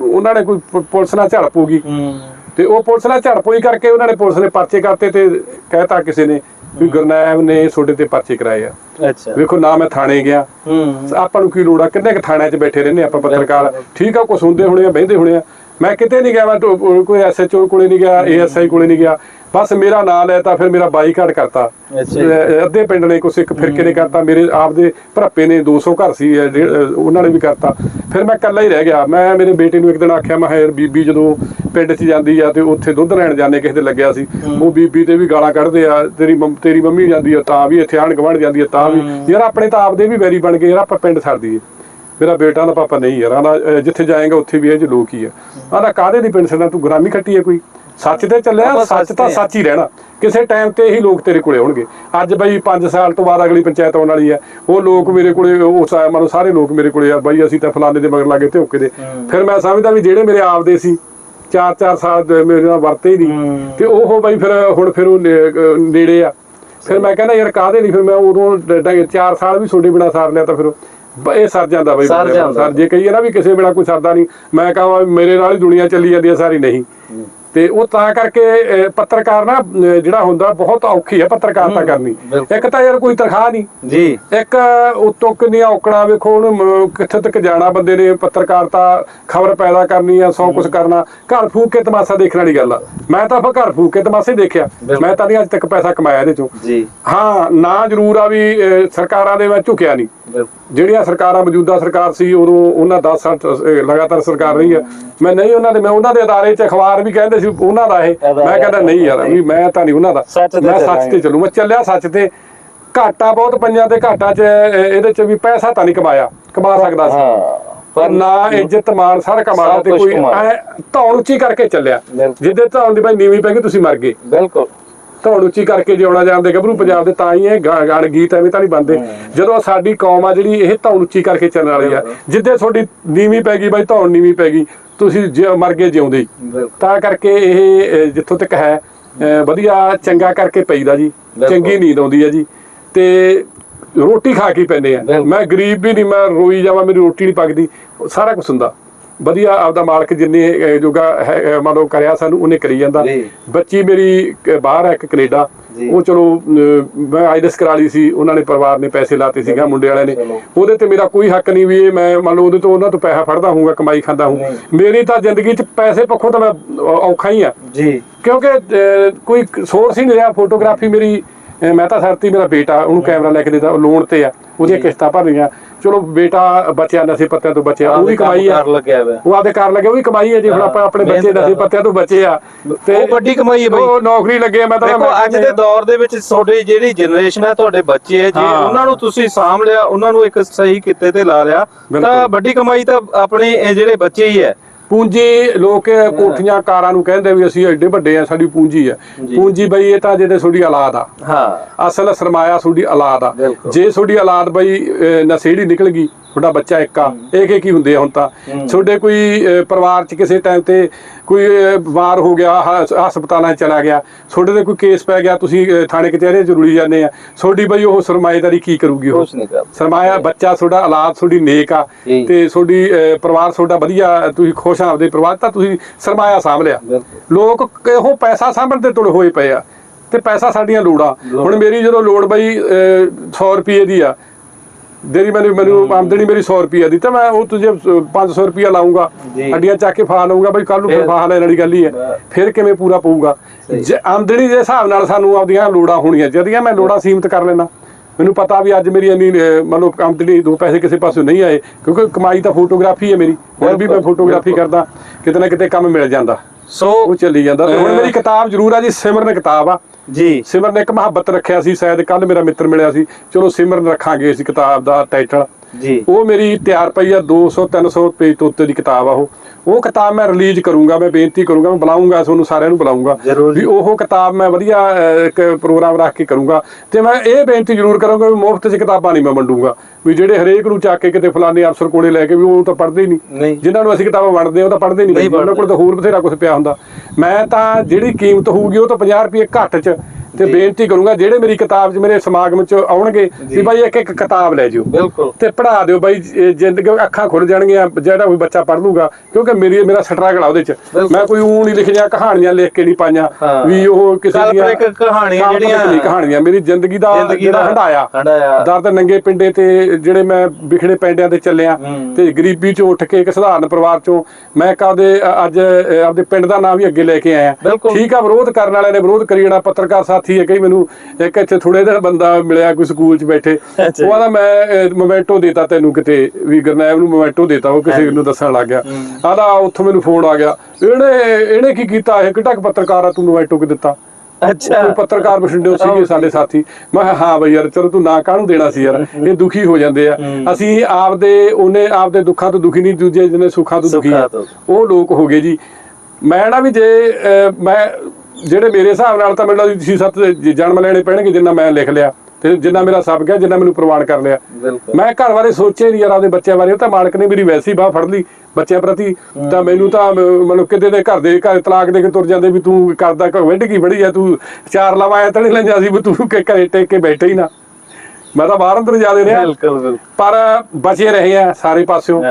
[SPEAKER 1] ਉਹਨਾਂ ਨੇ ਕੋਈ ਪੁਲਿਸ ਨਾਲ ਝੜਪ ਹੋ ਗਈ।
[SPEAKER 2] ਹੂੰ।
[SPEAKER 1] ਤੇ ਉਹ ਪੁਲਿਸ ਨਾਲ ਝੜਪ ਹੋਈ ਕਰਕੇ ਉਹਨਾਂ ਨੇ ਪੁਲਿਸ ਨੇ ਪਰਚੇ ਕਰਤੇ ਤੇ ਕਹਿਤਾ ਕਿਸੇ ਨੇ ਵੀ ਗੁਰਨਾਇਬ ਨੇ ਤੁਹਾਡੇ ਤੇ ਪਰਚੇ ਕਰਾਏ ਆ।
[SPEAKER 2] ਅੱਛਾ।
[SPEAKER 1] ਵੇਖੋ ਨਾ ਮੈਂ ਥਾਣੇ ਗਿਆ।
[SPEAKER 2] ਹੂੰ।
[SPEAKER 1] ਆਪਾਂ ਨੂੰ ਕੀ ਲੋੜ ਆ? ਕਿੰਨੇ ਕ ਥਾਣਿਆਂ 'ਚ ਬੈਠੇ ਰਹਿੰਦੇ ਆਪਾਂ ਪੱਤਰਕਾਰ? ਠੀਕ ਆ ਕੁਛ ਹੁੰਦੇ ਹੋਣੇ ਆ ਬਹਿੰਦੇ ਹੋਣੇ ਆ। ਮੈਂ ਕਿਤੇ ਨਹੀਂ ਗਿਆ ਮੈਂ ਕੋਈ ਐਸਐਚਓ ਕੋਲੇ ਨਹੀਂ ਗਿਆ ਏਐਸਆਈ ਕੋਲੇ ਨਹੀਂ ਗਿਆ। ਬਸ ਮੇਰਾ ਨਾਂ ਲੈ ਤਾਂ ਫਿਰ ਮੇਰਾ ਬਾਈਕਾਟ ਕਰਤਾ। ਅੱਧੇ ਪਿੰਡ ਨੇ ਕੁਛ ਇੱਕ ਫਿਰਕੇ ਨੇ ਕਰਤਾ ਮੇਰੇ ਆਪਦੇ ਭਰਾਪੇ ਨੇ 200 ਘਰ ਸੀ ਉਹਨਾਂ ਨੇ ਵੀ ਕਰਤਾ। ਫਿਰ ਮੈਂ ਇਕੱਲਾ ਹੀ ਰਹਿ ਗਿਆ। ਮੈਂ ਮੇਰੇ ਬੇਟੇ ਨੂੰ ਇੱਕ ਦਿਨ ਆਖਿਆ ਮੈਂ ਯਾਰ ਬੀਬੀ ਜਦੋਂ ਪਿੰਡ 'ਚ ਜਾਂਦੀ ਆ ਤੇ ਉੱਥੇ ਦੁੱਧ ਲੈਣ ਜਾਂਦੇ ਕਿਸੇ ਦੇ ਲੱਗਿਆ ਸੀ ਉਹ ਬੀਬੀ ਤੇ ਵੀ ਗਾਲਾਂ ਕੱਢਦੇ ਆ ਤੇਰੀ ਤੇਰੀ ਮੰਮੀ ਜਾਂਦੀ ਆ ਤਾਂ ਵੀ ਇੱਥੇ ਆਣ ਗਵਾਂਢ ਜਾਂਦੀ ਆ ਤਾਂ ਵੀ। ਯਾਰ ਆਪਣੇ ਤਾਂ ਆਪਦੇ ਵੀ ਵੈਰੀ ਬਣ ਗਏ ਯਾਰ ਆਪਾਂ ਪਿੰਡ ਛੱਡ ਦਈਏ। ਮੇਰਾ ਬੇਟਾ ਦਾ ਪਾਪਾ ਨਹੀਂ ਯਾਰ ਆਂਦਾ ਜਿੱਥੇ ਜਾਏਗਾ ਉੱਥੇ ਵੀ ਇਹ ਜਿਹੇ ਲੋਕ ਹੀ ਆ। ਆਂਦਾ ਕਾਹਦੇ ਦੀ ਪਿੰਡ ਤੂੰ ਗੁਰਾਮੀ ਖੱਟੀ ਹੈ ਕੋਈ? ਸੱਚ ਤੇ ਚੱਲਿਆ
[SPEAKER 2] ਆਪਾਂ
[SPEAKER 1] ਸੱਚ ਤਾਂ। ਸੱਚ ਹੀ ਰਹਿਣਾ। ਕਿਸੇ ਟਾਈਮ ਤੇ ਇਹੀ ਲੋਕ ਤੇਰੇ ਕੋਲੇ ਆਉਣਗੇ। ਅੱਜ ਬਈ 5 ਸਾਲ ਤੋਂ ਬਾਅਦ ਅਗਲੀ ਪੰਚਾਇਤ ਆਉਣ ਵਾਲੀ ਹੈ ਉਹ ਲੋਕ ਮੇਰੇ ਕੋਲੇ ਉਹ ਸਾ- ਮਤਲਬ ਸਾਰੇ ਲੋਕ ਮੇਰੇ ਕੋਲੇ ਆ। ਬਈ ਅਸੀਂ ਤਾਂ ਫਲਾਣੇ ਦੇ ਮਗਰ ਲੱਗੇ ਧੋਕੇ ਦੇ। ਫਿਰ ਮੈਂ ਸਮਝਦਾ ਵੀ ਜਿਹੜੇ ਮੇਰੇ ਆਪਦੇ ਸੀ 4-4 ਸਾਲ ਦੇ ਮੇਰੇ ਨਾਲ ਵਰਤੇ ਹੀ ਨਹੀਂ। ਤੇ ਉਹ ਬਈ ਫਿਰ ਹੁਣ ਫਿਰ ਉਹ ਨੇ- ਨੇੜੇ ਆ। ਫਿਰ ਮੈਂ ਕਹਿੰਦਾ ਯਾਰ ਕਾਹਦੇ ਨਹੀਂ ਫਿਰ ਮੈਂ ਉਦੋਂ 4 ਸਾਲ ਵੀ ਛੋਡੇ ਬਿਨਾ ਸਾਰ ਲਿਆ ਤਾਂ ਫਿਰ ਬ- ਇਹ ਸਰ ਜਾਂਦਾ ਬਈ
[SPEAKER 2] ਸਰ
[SPEAKER 1] ਬੰਦੇ ਨਾਲ।
[SPEAKER 2] ਜਾਂਦਾ।
[SPEAKER 1] ਸਰ ਜੇ ਕਹੀਏ ਨਾ ਵੀ ਕਿਸੇ ਬਿਨਾ ਕੋਈ ਸਰਦਾ ਨਹੀਂ ਮੈਂ ਕਹਾਂ ਮੇਰੇ ਨਾਲ ਹੀ ਦੁਨੀਆ ਚੱਲੀ ਜਾਂਦੀ ਹੈ ਸਾਰੀ ਨਹੀਂ ਤੇ ਉਹ ਤਾਂ ਕਰਕੇ ਪੱਤਰਕਾਰ ਨਾ ਜਿਹੜਾ ਹੁੰਦਾ ਬਹੁਤ ਔਖੀ ਹੈ ਪੱਤਰਕਾਰਤਾ ਕਰਨੀ। ਇੱਕ ਤਾਂ ਯਾਰ ਕੋਈ ਤਨਖਾਹ ਨਹੀਂ।
[SPEAKER 2] ਜੀ।
[SPEAKER 1] ਇੱਕ ਉਤੋਂ ਕਿੰਨੀਆਂ ਔਕੜਾਂ ਵੇਖੋ ਮ- ਕਿੱਥੇ ਤੱਕ ਜਾਣਾ ਬੰਦੇ ਨੇ ਪੱਤਰਕਾਰਤਾ ਖਬਰ ਪੈਦਾ ਕਰਨੀ ਆ ਸੌ ਕੁਝ ਕਰਨਾ। ਘਰ ਫੂਕ ਕੇ ਤਮਾਸ਼ਾ ਦੇਖਣ ਵਾਲੀ ਗੱਲ ਆ। ਮੈਂ ਤਾਂ ਫਿਰ ਘਰ ਫੂਕ ਕੇ ਤਮਾਸ਼ੇ ਦੇਖਿਆ। ਮੈਂ ਤਾਂ ਨਹੀਂ ਅੱਜ ਤੱਕ ਪੈਸਾ ਕਮਾਇਆ ਇਹਦੇ ਚੋਂ।
[SPEAKER 2] ਜੀ।
[SPEAKER 1] ਹਾਂ ਨਾ ਜ਼ਰੂਰ ਆ ਵੀ ਸਰਕਾਰਾਂ ਦੇ ਮੈਂ ਝੁਕਿਆ ਨਹੀਂ। ਜਿਹੜੀਆਂ ਸਰਕਾਰਾਂ ਮੌਜੂਦਾ ਸਰਕਾਰ ਸੀ ਉਦੋਂ ਉਹਨਾਂ 10 ਸਾਲ ਤ- ਅਹ ਲਗਾਤਾਰ ਸਰਕਾਰ ਰਹੀ ਆ। ਮੈਂ ਨਹੀਂ ਉਹਨਾਂ ਦੇ ਮੈਂ ਉਹਨਾਂ ਦੇ ਅਦਾਰੇ 'ਚ ਅਖਬਾਰ ਵੀ ਕਹਿੰਦੇ ਸੀ ਉਹਨਾਂ ਦਾ ਇਹ ਮੈਂ ਕਹਿੰਦਾ ਨਹੀਂ ਯਾਰ ਵੀ ਮੈਂ ਤਾਂ ਨਹੀਂ ਉਹਨਾਂ ਦਾ। ਮੈਂ ਸੱਚ। ਤੇ ਚੱਲੂ ਮੈਂ ਚੱਲਿਆ ਸੱਚ ਤੇ। ਘਾਟਾ ਬਹੁਤ ਪੰਜਾਂ ਤੇ ਘਾਟਾ 'ਚ ਇਹਦੇ 'ਚ ਵੀ ਪੈਸਾ ਤਾਂ ਨਹੀਂ ਕਮਾਇਆ ਕਮਾ ਸਕਦਾ ਸੀ। ਪਰ ਨਾ ਇੱਜ਼ਤ ਮਾਣ ਸਾਰਾ ਕਮਾਇਆ ਤੇ ਕੋਈ ਧੌਣ ਉੱਚੀ ਕਰਕੇ ਚੱਲਿਆ। ਜਿੱਦੇ ਧੌਣ ਦੀ ਭਾਈ ਨੀਵੀਂ ਪੈ ਗਈ ਤੁਸੀਂ ਮਰ ਗਏ।
[SPEAKER 2] ਬਿਲਕੁਲ।
[SPEAKER 1] ਧੌਣ ਉੱਚੀ ਕਰਕੇ ਜਿਉਣਾ ਜਾਣਦੇ ਗੱਭਰੂ ਪੰਜਾਬ ਦੇ ਤਾਂ ਹੀ ਇਹ ਗਾਣ ਗੀਤ ਐਵੇਂ ਤਾਂ ਨਹੀਂ ਬੰਦੇ ਜਦੋਂ ਸਾਡੀ ਕੌਮ ਆ ਜਿਹੜੀ ਇਹ ਧੌਣ ਉੱਚੀ ਕਰਕੇ ਚੱਲਣ ਵਾਲੀ ਆ। ਜਿੱਦੇ ਤੁਹਾਡੀ ਨੀਵੀਂ ਪੈ ਗਈ ਬਾਈ ਧੌਣ ਨੀਵੀਂ ਪੈ ਗਈ। ਤੁਸੀਂ ਜਿ- ਮਰ ਗਏ ਜਿਉਂਦੇ ਹੀ ਤਾਂ ਕਰਕੇ ਇਹ ਜਿੱਥੋਂ ਤੱਕ ਹੈ ਵਧੀਆ ਚੰਗਾ ਕਰਕੇ ਪਈਦਾ ਜੀ। ਚੰਗੀ ਨੀਂਦ ਆਉਂਦੀ ਹੈ ਜੀ ਤੇ ਰੋਟੀ ਖਾ ਕੇ ਪੈਂਦੇ ਆ
[SPEAKER 2] ਬਿਲਕੁਲ।
[SPEAKER 1] ਮੈਂ ਗਰੀਬ ਵੀ ਨਹੀਂ ਮੈਂ ਰੋਈ ਜਾਵਾਂ ਮੇਰੀ ਰੋਟੀ ਨਹੀਂ ਪੱਕਦੀ ਸਾਰਾ ਕੁਝ ਹੁੰਦਾ ਵਧੀਆ ਆਪਦਾ ਮਾਲਕ ਜਿੰਨੇ ਅਹ, ਜੋਗਾ ਹੈ ਮੰਨ ਲਓ ਕਰਿਆ ਸਾਨੂੰ ਉਹਨੇ ਕਰੀ ਜਾਂਦਾ
[SPEAKER 2] ਜੀ।
[SPEAKER 1] ਬੱਚੀ ਮੇਰੀ ਕ- ਬਾਹਰ ਹੈ ਇੱਕ ਕੈਨੇਡਾ। ਉਹ ਚਲੋ ਮੈਂ ਆਈਲੈਸ ਕਰਾ ਲਈ ਸੀ ਉਹਨਾਂ ਨੇ ਪਰਿਵਾਰ ਨੇ ਪੈਸੇ ਲਾਤੇ ਸੀਗਾ ਮੁੰਡੇ ਵਾਲਿਆਂ ਨੇ। ਉਹਦੇ ਤੇ ਮੇਰਾ ਕੋਈ ਹੱਕ ਨਹੀਂ ਵੀ ਇਹ ਮੈਂ ਮੰਨ ਲਓ ਉਹਦੇ ਤੋਂ ਉਹਨਾਂ ਤੋਂ ਪੈਸਾ ਫੜਦਾ ਹੋਊਗਾ ਕਮਾਈ ਖਾਂਦਾ ਹੂੰ ਮੇਰੀ ਤਾਂ ਜ਼ਿੰਦਗੀ 'ਚ ਪੈਸੇ ਪੱਖੋਂ ਤਾਂ ਮੈਂ ਔਖਾ ਹੀ ਆ।
[SPEAKER 2] ਜੀ।
[SPEAKER 1] ਕਿਉਂਕਿ ਕੋਈ ਸੋਰਸ ਹੀ ਨਹੀਂ ਰਿਹਾ ਫੋਟੋਗ੍ਰਾਫੀ ਮੇਰੀ ਮੈਂ ਤਾਂ ਸਰਤੀ ਮੇਰਾ ਬੇਟਾ ਉਹਨੂੰ ਕੈਮਰਾ ਲੈ ਕੇ ਦਿੱਤਾ ਉਹ ਲੋਨ ਤੇ ਆ ਉਹਦੀਆਂ ਕਿਸ਼ਤਾਂ ਭਰਨੀਆਂ ਚਲੋ ਬੇਟਾ ਬਚਿਆ ਨਸ਼ੇ ਪੱਤਿਆਂ ਤੋਂ ਬਚਿਆ ਉਹ ਵੀ ਕਮਾਈ ਆ
[SPEAKER 2] ਲੱਗਿਆ
[SPEAKER 1] ਉਹ ਆਪਦੇ ਕਰ ਲੱਗੇ ਉਹ ਵੀ ਕਮਾਈ ਹੈ ਜੇ ਹੁਣ ਆਪਾਂ ਆਪਣੇ ਬੱਚੇ ਨਸ਼ੇ ਪੱਤਿਆਂ ਤੋਂ ਬਚੇ ਆ
[SPEAKER 2] ਉਹ ਵੱਡੀ ਕਮਾਈ ਹੈ ਬਈ।
[SPEAKER 1] ਉਹ ਨੌਕਰੀ ਲੱਗੇ ਆ, ਮੈਂ ਤਾਂ
[SPEAKER 2] ਦੇਖੋ ਅੱਜ ਦੇ ਦੌਰ ਦੇ ਵਿੱਚ ਤੁਹਾਡੀ ਜਿਹੜੀ ਜਨਰੇਸ਼ਨ ਹੈ ਤੁਹਾਡੇ ਬੱਚੇ ਹੈ ਜੇ। ਉਹਨਾਂ ਨੂੰ ਤੁਸੀਂ ਸਾਂਭ ਲਿਆ ਉਹਨਾਂ ਨੂੰ ਇੱਕ ਸਹੀ ਕਿੱਤੇ ਤੇ ਲਾ ਲਿਆ ਤਾਂ। ਵੱਡੀ ਕਮਾਈ ਤਾਂ ਆਪਣੇ ਇਹ ਜਿਹੜੇ ਬੱਚੇ ਹੀ ਹੈ
[SPEAKER 1] ਪੂੰਜੀ ਲੋਕ ਕੋਠੀਆਂ ਕਾਰਾਂ ਨੂੰ ਕਹਿੰਦੇ ਵੀ ਅਸੀਂ ਐਡੇ ਵੱਡੇ ਆ ਸਾਡੀ ਪੂੰਜੀ ਆ। ਪੂੰਜੀ ਬਈ ਇਹ ਤਾਂ ਜਿਹਦੇ ਤੁਹਾਡੀ ਔਲਾਦ ਆ
[SPEAKER 2] ਹਾਂ
[SPEAKER 1] ਅਸਲ ਸਰਮਾਇਆ ਤੁਹਾਡੀ ਔਲਾਦ ਆ। ਜੇ ਤੁਹਾਡੀ ਔਲਾਦ ਬਈ ਨਸ਼ੇੜੀ ਨਿਕਲ ਗਈ ਤੁਹਾਡਾ ਬੱਚਾ ਇੱਕ ਆ। ਇਹ ਕੀ ਕੀ ਹੁੰਦੇ ਆ ਹੁਣ ਤਾਂ? ਤੁਹਾਡੇ ਕੋਈ ਪਰਿਵਾਰ 'ਚ ਕਿਸੇ ਟਾਈਮ ਤੇ ਕੋਈ ਬਿਮਾਰ ਹੋ ਗਿਆ ਹਸਪਤਾਲਾਂ 'ਚ ਚਲਾ ਗਿਆ ਤੁਹਾਡੇ ਤੇ ਕੋਈ ਕੇਸ ਪੈ ਗਿਆ ਤੁਸੀਂ ਥਾਣੇ ਕਚਹਿਰੇ ਰੁਲੀ ਜਾਂਦੇ ਆ। ਤੁਹਾਡੀ ਬਈ ਉਹ ਸਰਮਾਏਦਾਰੀ ਕੀ ਕਰੂਗੀ ਉਹ ਸਰਮਾਇਆ ਬੱਚਾ ਤੁਹਾਡਾ ਔਲਾਦ ਤੁਹਾਡੀ ਨੇਕ ਆ। ਤੇ ਤੁਹਾਡੀ ਪਰਿਵਾਰ ਤੁਹਾਡਾ ਵਧੀਆ ਤੁਸੀਂ ਖੁਸ਼ ਆ ਆਪਦੇ ਪਰਿਵਾਰ ਤਾਂ ਤੁਸੀਂ ਸਰਮਾਇਆ ਸਾਂਭ ਲਿਆ। ਲੋਕ ਇਹੋ ਪੈਸਾ ਸਾਂਭਣ ਤੇ ਤੁਲ ਹੋਏ ਪਏ ਆ ਤੇ ਪੈਸਾ ਸਾਡੀਆਂ ਲੋੜਾਂ। ਹੁਣ ਮੇਰੀ ਜਦੋਂ ਲੋੜ ਬਈ 100 ਰੁਪਏ ਦੀ ਆ ਦੇਰੀ ਮੈਨੂੰ ਮੈਨੂੰ ਆਮਦਨੀ ਮੇਰੀ 100 ਰੁਪਏ ਦੀ ਤਾਂ ਮੈਂ ਉਹ ਤੁਝੇ 500 ਰੁਪਏ ਲਾਉਂਗਾ
[SPEAKER 2] ਜੀ।
[SPEAKER 1] ਹੱਡੀਆਂ ਚੱਕ ਕੇ ਫਾ ਲਊਂਗਾ ਬਈ ਕੱਲ ਨੂੰ ਫਿਰ ਫਾ ਲੈਣ ਵਾਲੀ ਗੱਲ ਹੀ ਹੈ। ਫਿਰ ਕਿਵੇਂ ਪੂਰਾ ਪਊਗਾ ਜੇ ਆਮਦਨੀ ਦੇ ਹਿਸਾਬ ਨਾਲ ਸਾਨੂੰ ਆਪਦੀਆਂ ਲੋੜਾਂ ਹੋਣੀਆਂ ਜਿਹੜੀਆਂ ਮੈਂ ਲੋੜਾਂ ਸੀਮਿਤ ਕਰ ਲੈਣਾ ਮੈਨੂੰ ਪਤਾ ਵੀ ਅੱਜ ਮੇਰੀ ਇੰਨੀ ਮੰਨ ਲਓ ਆਮਦਨੀ ਦੋ ਪੈਸੇ ਕਿਸੇ ਪਾਸੋਂ ਨਹੀਂ ਆਏ ਕਿਉਂਕਿ ਕਮਾਈ ਤਾਂ ਫੋਟੋਗ੍ਰਾਫੀ ਹੈ ਮੇਰੀ ਹੁਣ ਵੀ ਮੈਂ ਫੋਟੋਗ੍ਰਾਫੀ ਕਰਦਾ ਕਿਤੇ ਨਾ ਕਿਤੇ ਕੰਮ ਮਿਲ ਜਾਂਦਾ।
[SPEAKER 2] ਸੋ
[SPEAKER 1] ਉਹ ਚੱਲੀ ਜਾਂਦਾ। ਤੇ ਹੁਣ ਮੇਰੀ ਕਿਤਾਬ ਜ਼ਰੂਰ ਆ ਜੀ ਸਿਮਰਨ ਕਿਤਾਬ ਆ।
[SPEAKER 2] ਜੀ।
[SPEAKER 1] ਸਿਮਰਨ ਇੱਕ ਮੁਹੱਬਤ ਰੱਖਿਆ ਸੀ ਸ਼ਾਇਦ ਕੱਲ ਮੇਰਾ ਮਿੱਤਰ ਮਿਲਿਆ ਸੀ। ਚਲੋ ਸਿਮਰਨ ਰੱਖਾਂਗੇ ਇਸ ਕਿਤਾਬ ਦਾ ਟਾਈਟਲ
[SPEAKER 2] ਜੀ।
[SPEAKER 1] ਉਹ ਮੇਰੀ ਤਿਆਰ ਪਈ ਆ 200 300 ਪੇਜ ਤੋਂ ਉੱਤੇ ਦੀ ਕਿਤਾਬ ਆ ਉਹ। ਉਹ ਕਿਤਾਬ ਮੈਂ ਰਿਲੀਜ਼ ਕਰੂੰਗਾ ਮੈਂ ਬੇਨਤੀ ਕਰੂੰਗਾ ਮੈਂ ਬੁਲਾਉਂਗਾ ਤੁਹਾਨੂੰ ਸਾਰਿਆਂ ਨੂੰ ਬੁਲਾਉਂਗਾ। ਵੀ ਉਹ ਕਿਤਾਬ ਮੈਂ ਵਧੀਆ ਇੱਕ ਪ੍ਰੋਗਰਾਮ ਰੱਖ ਕੇ ਕਰੂੰਗਾ। ਤੇ ਮੈਂ ਇਹ ਬੇਨਤੀ ਜ਼ਰੂਰ ਕਰੂੰਗਾ ਵੀ ਮੁਫਤ 'ਚ ਕਿਤਾਬਾਂ ਨਹੀਂ ਮੈਂ ਵੰਡੂੰਗਾ। ਵੀ ਜਿਹੜੇ ਹਰੇਕ ਨੂੰ ਚੱਕ ਕੇ ਕਿਤੇ ਫਲਾਣੇ ਅਫਸਰ ਕੋਲੇ ਲੈ ਕੇ ਵੀ ਉਹ ਤਾਂ ਪੜ੍ਹਦੇ ਹੀ ਨਹੀਂ।
[SPEAKER 2] ਨਹੀਂ।
[SPEAKER 1] ਜਿਨ੍ਹਾਂ ਨੂੰ ਅਸੀਂ ਕਿਤਾਬਾਂ ਵੰਡਦੇ ਹਾਂ ਉਹ ਤਾਂ ਪੜ੍ਹਦੇ ਨਹੀਂ। ਉਹਨਾਂ ਕੋਲ ਤਾਂ ਹੋਰ ਬਥੇਰਾ ਕੁਝ ਪਿਆ ਹੁੰਦਾ। ਮੈਂ ਤਾਂ ਜਿਹੜੀ ਕੀਮਤ ਹੋਊਗੀ ਉਹ ਤਾਂ 50 ਰੁਪਏ ਘੱਟ 'ਚ ਤੇ ਬੇਨਤੀ ਕਰੂੰਗਾ ਜਿਹੜੇ ਮੇਰੀ ਕਿਤਾਬ 'ਚ ਮੇਰੇ ਸਮਾਗਮ 'ਚ ਆਉਣਗੇ ਵੀ ਬਾਈ ਇੱਕ ਇੱਕ ਕਿਤਾਬ ਲੈ ਜਿਓ
[SPEAKER 2] ਬਿਲਕੁਲ
[SPEAKER 1] ਤੇ ਪੜਾ ਦਿਓ ਬਾਈ ਜ਼ਿੰਦਗੀ ਅੱਖਾਂ ਖੁੱਲ ਜਾਣਗੀਆਂ ਜਿਹੜਾ ਕੋਈ ਬੱਚਾ ਪੜ ਲੂਗਾ ਕਿਉਂਕਿ ਮੇਰੀ ਮੇਰਾ ਸਟਰਗਲ ਆ ਉਹਦੇ 'ਚ। ਮੈਂ ਕੋਈ ਊਂ ਨਹੀਂ ਲਿਖੀਆਂ ਕਹਾਣੀਆਂ ਲਿਖ ਕੇ ਨਹੀਂ ਪਾਈਆਂ। ਵੀ ਉਹ ਕਿਸੇ ਦੀਆਂ
[SPEAKER 2] ਕਾਲਪਨਿਕ ਕਹਾਣੀਆਂ ਜਿਹੜੀਆਂ
[SPEAKER 1] ਕਹਾਣੀਆਂ ਮੇਰੀ ਜ਼ਿੰਦਗੀ ਦਾ ਜਿਹੜਾ ਹੰਡਾਇਆ। ਦਰਦ ਨੰਗੇ ਪਿੰਡੇ ਤੇ ਜਿਹੜੇ ਮੈਂ ਵਿਖੜੇ ਪੈਂਡਿਆਂ ਤੇ ਚੱਲਿਆ। ਤੇ ਗਰੀਬੀ ਚੋਂ ਉੱਠ ਕੇ ਇੱਕ ਸਧਾਰਨ ਪਰਿਵਾਰ ਚੋਂ ਮੈਂ ਇੱਕ ਅ, ਅੱਜ ਆਪਦੇ ਪਿੰਡ ਦਾ ਨਾਮ ਵੀ ਅੱਗੇ ਲੈ ਕੇ ਆਇਆ। ਠੀਕ ਆ ਵਿਰੋਧ ਕਰਨ ਵਾਲਿਆਂ ਨੇ ਵਿਰੋਧ ਕਰੀ ਜਾਣਾ ਪੱਤਰਕਾਰ ਸਾਥੀ ਹੈ ਕਈ ਮੈਨੂੰ ਇੱਕ ਇੱਥੇ ਥੋੜੇ ਦਿਨ ਬੰਦਾ ਮਿਲਿਆ ਕੋਈ ਸਕੂਲ 'ਚ ਬੈਠੇ। ਉਹ ਆਦਾ ਮੈਂ ਮੋਮੈਂਟੋ ਦੇਤਾ ਤੈਨੂੰ ਕਿਤੇ ਵੀ ਗਰਨੈਬ ਨੂੰ ਮੋਮੈਂਟੋ ਦੇਤਾ ਉਹ ਕਿਸੇ ਨੂੰ ਦੱਸਣ ਲੱਗ ਗਿਆ। ਆਦਾ ਉੱਥੋਂ ਮੈਨੂੰ ਫੋਨ ਆ ਗਿਆ। ਇਹਨੇ ਇਹਨੇ ਕੀ ਕੀਤਾ? ਇਹ ਕਿਹੜਾ ਕੁ ਪੱਤਰਕਾਰ ਆ ਤੂੰ ਮੋਮੈਂਟੋ ਕਿ ਦਿੱਤਾ?
[SPEAKER 2] ਅੱਛਾ।
[SPEAKER 1] ਕੋਈ ਪੱਤਰਕਾਰ ਬਠਿੰਡੇ ਸੀਗੇ ਸਾਡੇ ਸਾਥੀ। ਮੈਂ ਕਿਹਾ ਹਾਂ ਬਈ ਯਾਰ ਚਲੋ ਤੂੰ ਨਾ ਕਾਹਨੂੰ ਦੇਣਾ ਸੀ ਯਾਰ? ਇਹ ਦੁਖੀ ਹੋ ਜਾਂਦੇ ਆ। ਅਸੀਂ ਆਪਦੇ ਉਹਨੇ ਆਪਦੇ ਦੁੱਖਾਂ ਤੋਂ ਦੁਖੀ ਨਹੀਂ ਦੂਜੇ ਜਿਹਨੇ ਸੁੱਖਾਂ ਤੋਂ ਦੁਖੀ। ਉਹ ਲੋਕ ਹੋ ਗਏ ਜੀ। ਮੈਂ ਨਾ ਵੀ ਜੇ ਮੈਂ ਜਿਹੜੇ ਮੇਰੇ ਹਿਸਾਬ ਨਾਲ ਤਾਂ ਮੈਨੂੰ ਸੀ ਸੱਤ ਜਨਮ ਲੈਣੇ ਪੈਣਗੇ ਜਿੰਨਾ ਮੈਂ ਲਿਖ ਲਿਆ ਤੇ ਜਿੰਨਾ ਮੇਰਾ ਸਭ ਗਿਆ ਜਿੰਨਾ ਮੈਨੂੰ ਪ੍ਰਵਾਨ ਕਰ ਲਿਆ। ਮੈਂ ਘਰ ਬਾਰੇ ਸੋਚਿਆ ਨਹੀਂ ਯਾਰ ਆਪਦੇ ਬੱਚਿਆਂ ਬਾਰੇ ਉਹ ਤਾਂ ਮਾਲਕ ਨੇ ਮੇਰੀ ਵੈਸੀ ਬਾਹ ਫੜ ਲਈ ਬੱਚਿਆਂ ਪ੍ਰਤੀ। ਤਾਂ ਮੈਨੂੰ ਤਾਂ ਮਤਲਬ ਕਿਤੇ ਦੇ ਘਰ ਦੇ ਘਰ ਤਲਾਕ ਦੇ ਕੇ ਤੁਰ ਜਾਂਦੇ ਵੀ ਤੂੰ ਕਰਦਾ ਕਵਿੰਡ ਕੀ ਬੜੀ ਆ ਤੂੰ ਚਾਰ ਲਵਾਇਆ ਤਾਂ ਨਹੀਂ ਲੈਂਦਾ ਸੀ ਵੀ ਤੂੰ ਕਿ ਘਰੇ ਟੇਕ ਕੇ ਬੈਠੇ ਹੀ ਨਾ। ਮੈਂ ਤਾਂ ਬਾਹਰ ਅੰਦਰ ਜਾਦੇ ਰਿਹਾ।
[SPEAKER 2] ਬਿਲਕੁਲ
[SPEAKER 1] ਪਰ ਬਚੇ ਰਹੇ ਆ ਸਾਰੇ ਪਾਸਿਓਂ।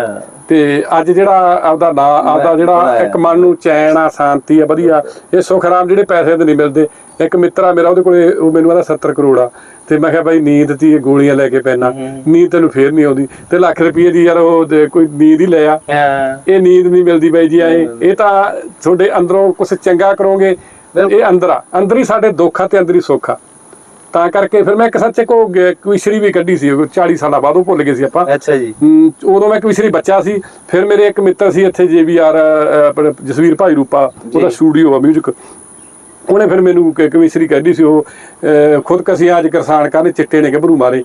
[SPEAKER 1] ਤੇ ਅੱਜ ਜਿਹੜਾ ਆਪਦਾ ਨਾਂ ਆਪਦਾ ਜਿਹੜਾ। ਇੱਕ ਮਨ ਨੂੰ ਚੈਨ ਆ ਸ਼ਾਂਤੀ ਆ ਵਧੀਆ। ਇਹ ਸੁਖ ਆਰਾਮ ਜਿਹੜੇ ਪੈਸੇ ਤੇ ਨਹੀਂ ਮਿਲਦੇ। ਇੱਕ ਮਿੱਤਰ ਆ ਮੇਰਾ ਉਹਦੇ ਕੋਲੇ ਉਹ ਮੈਨੂੰ ਆਦਾ 70 ਕਰੋੜ ਆ। ਤੇ ਮੈਂ ਕਿਹਾ ਬਾਈ ਨੀਂਦ ਦੀ ਗੋਲੀਆਂ ਲੈ ਕੇ ਪੈਣਾ। ਨੀਂਦ ਤੈਨੂੰ ਫੇਰ ਨਹੀਂ ਆਉਂਦੀ। ਤੇ ਲੱਖ ਰੁਪਏ ਦੀ ਯਾਰ ਉਹ ਕੋਈ ਨੀਂਦ ਹੀ ਲੈ ਆ। ਇਹ ਨੀਂਦ ਨਹੀਂ ਮਿਲਦੀ ਬਾਈ ਜੀ ਐ ਇਹ ਤਾਂ ਤੁਹਾਡੇ ਅੰਦਰੋਂ ਕੁਝ ਚੰਗਾ ਕਰੋਗੇ। ਇਹ ਅੰਦਰ ਆ। ਅੰਦਰ ਹੀ ਸਾਡੇ ਦੁੱਖ ਆ ਤੇ ਅੰਦਰ ਹੀ ਸੁੱਖ ਆ। ਤਾਂ ਕਰਕੇ ਫਿਰ ਮੈਂ ਇੱਕ ਸੱਚੇ ਕੋ ਕੁਇਸਰੀ ਵੀ ਕੱਢੀ ਸੀ ਉਹ 40 ਸਾਲਾਂ ਬਾਅਦ ਉਹ ਭੁੱਲ ਗਏ ਸੀ ਆਪਾਂ।
[SPEAKER 2] ਅੱਛਾ ਜੀ।
[SPEAKER 1] ਉਦੋਂ ਮੈਂ ਕਵਿਸ਼ਰੀ ਬੱਚਾ ਸੀ ਫਿਰ ਮੇਰੇ ਇੱਕ ਮਿੱਤਰ ਸੀ ਇੱਥੇ ਜੇਵੀਆਰ ਆਪਣੇ ਜਸਵੀਰ ਭਾਈ ਰੂਪਾ ਉਹਦਾ ਸਟੂਡੀਓ ਆ 뮤직 ਉਹਨੇ ਫਿਰ ਮੈਨੂੰ ਕਵਿਸ਼ਰੀ ਕੱਢੀ ਸੀ ਉਹ ਅਹ, ਖੁਦਕਸ਼ੀਆਂ ਅੱਜ ਕਿਸਾਨ ਕਾਹਨੇ ਚਿੱਟੇ ਨੇ ਗੱਭਰੂ ਮਾਰੇ।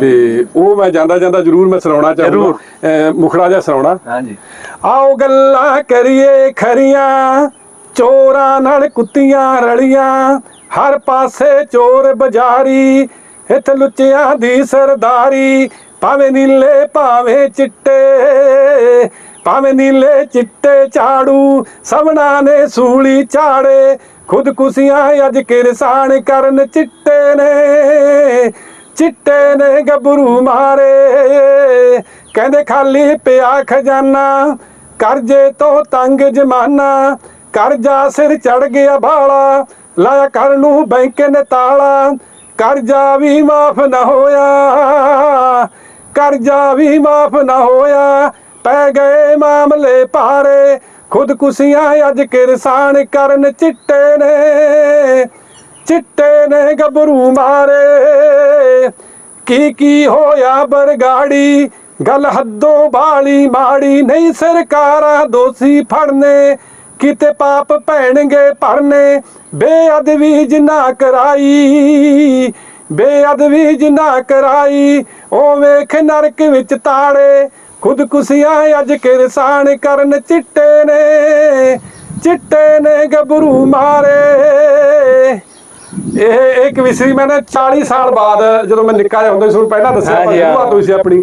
[SPEAKER 1] ਤੇ ਉਹ ਮੈਂ ਜਾਂਦਾ ਜਾਂਦਾ ਜ਼ਰੂਰ ਮੈਂ ਸੁਣਾਉਣਾ ਚਾਹੂੰਗਾ। ਮੁਖੜਾ ਜਿਹਾ ਸੁਣਾਉਣਾ।
[SPEAKER 2] ਹਾਂਜੀ।
[SPEAKER 1] ਆਓ ਗੱਲਾਂ ਕਰੀਏ ਖਰੀਆਂ ਚੋਰਾਂ ਨਾਲ ਕੁੱਤੀਆਂ ਰਲੀਆਂ, ਹਰ ਪਾਸੇ ਚੋਰ ਬਜ਼ਾਰੀ, ਇੱਥੇ ਲੁੱਚਿਆਂ ਦੀ ਸਰਦਾਰੀ, ਭਾਵੇਂ ਨੀਲੇ, ਭਾਵੇਂ ਚਿੱਟੇ, ਭਾਵੇਂ ਨੀਲੇ, ਚਿੱਟੇ ਝਾੜੂ ਸਭਨਾ ਨੇ ਸੂਲੀ ਝਾੜੇ ਖੁਦਕੁਸ਼ੀਆਂ ਅੱਜ ਕਿਰਸਾਨ ਕਰਨ ਚਿੱਟੇ ਨੇ ਚਿੱਟੇ ਨੇ ਗੱਭਰੂ ਮਾਰੇ, ਕਹਿੰਦੇ ਖਾਲੀ ਪਿਆ ਖਜ਼ਾਨਾ, ਕਰਜ਼ੇ ਤੋਂ ਤੰਗ ਜਮਾਨਾ ਕਰਜ਼ਾ ਸਿਰ ਚੜ ਗਿਆ ਭਾਲਾ ਲਾਇਆ ਕਰ ਨੂੰ ਬੈਂਕ ਨੇ ਤਾਲਾ ਕਰਜ਼ਾ ਵੀ ਮਾਫ ਨਾ ਹੋਇਆ ਕਰਜ਼ਾ ਵੀ ਮਾਫ ਨਾ ਹੋਇਆ, ਪੈ ਗਏ ਮਾਮਲੇ ਭਾਰੇ, ਖੁਦਕੁਸ਼ੀਆਂ ਅੱਜ ਕਿਰਸਾਨ ਕਰਨ ਚਿੱਟੇ ਨੇ ਚਿੱਟੇ ਨੇ ਗੱਭਰੂ ਮਾਰੇ, ਕੀ ਕੀ ਹੋਇਆ ਬਰਗਾੜੀ, ਗੱਲ ਹੱਦੋਂ ਬਾਲੀ ਮਾੜੀ, ਨਹੀਂ ਸਰਕਾਰਾਂ ਦੋਸ਼ੀ ਫੜਨੇ ਕਿਤੇ ਪਾਪ ਪੈਣਗੇ ਭਰਨੇ, ਬੇਅਦਬੀ ਜਿਨਾ ਕਰਾਈ, ਬੇਅਦਬੀ ਜਿਨਾ ਕਰਾਈ ਉਹ ਵੇਖ ਨਰਕ ਵਿੱਚ ਤਾੜੇ ਖੁਦਕੁਸ਼ੀਆਂ ਅੱਜ ਕਿਰਸਾਨ ਕਰਨ ਚਿੱਟੇ ਨੇ ਚਿੱਟੇ ਨੇ ਗੱਭਰੂ ਮਾਰੇ। ਇਹ ਇੱਕ ਵਿਸਰੀ ਮੈਂ ਨਾ 40 ਸਾਲ ਬਾਅਦ ਜਦੋਂ ਮੈਂ ਨਿੱਕਾ ਜਿਹਾ ਹੁੰਦਾ ਸੀ ਤੁਹਾਨੂੰ ਪਹਿਲਾਂ ਦੱਸਿਆ
[SPEAKER 2] ਹਾਂ।
[SPEAKER 1] ਸ਼ੁਰੂਆਤ ਹੋਈ ਸੀ ਆਪਣੀ।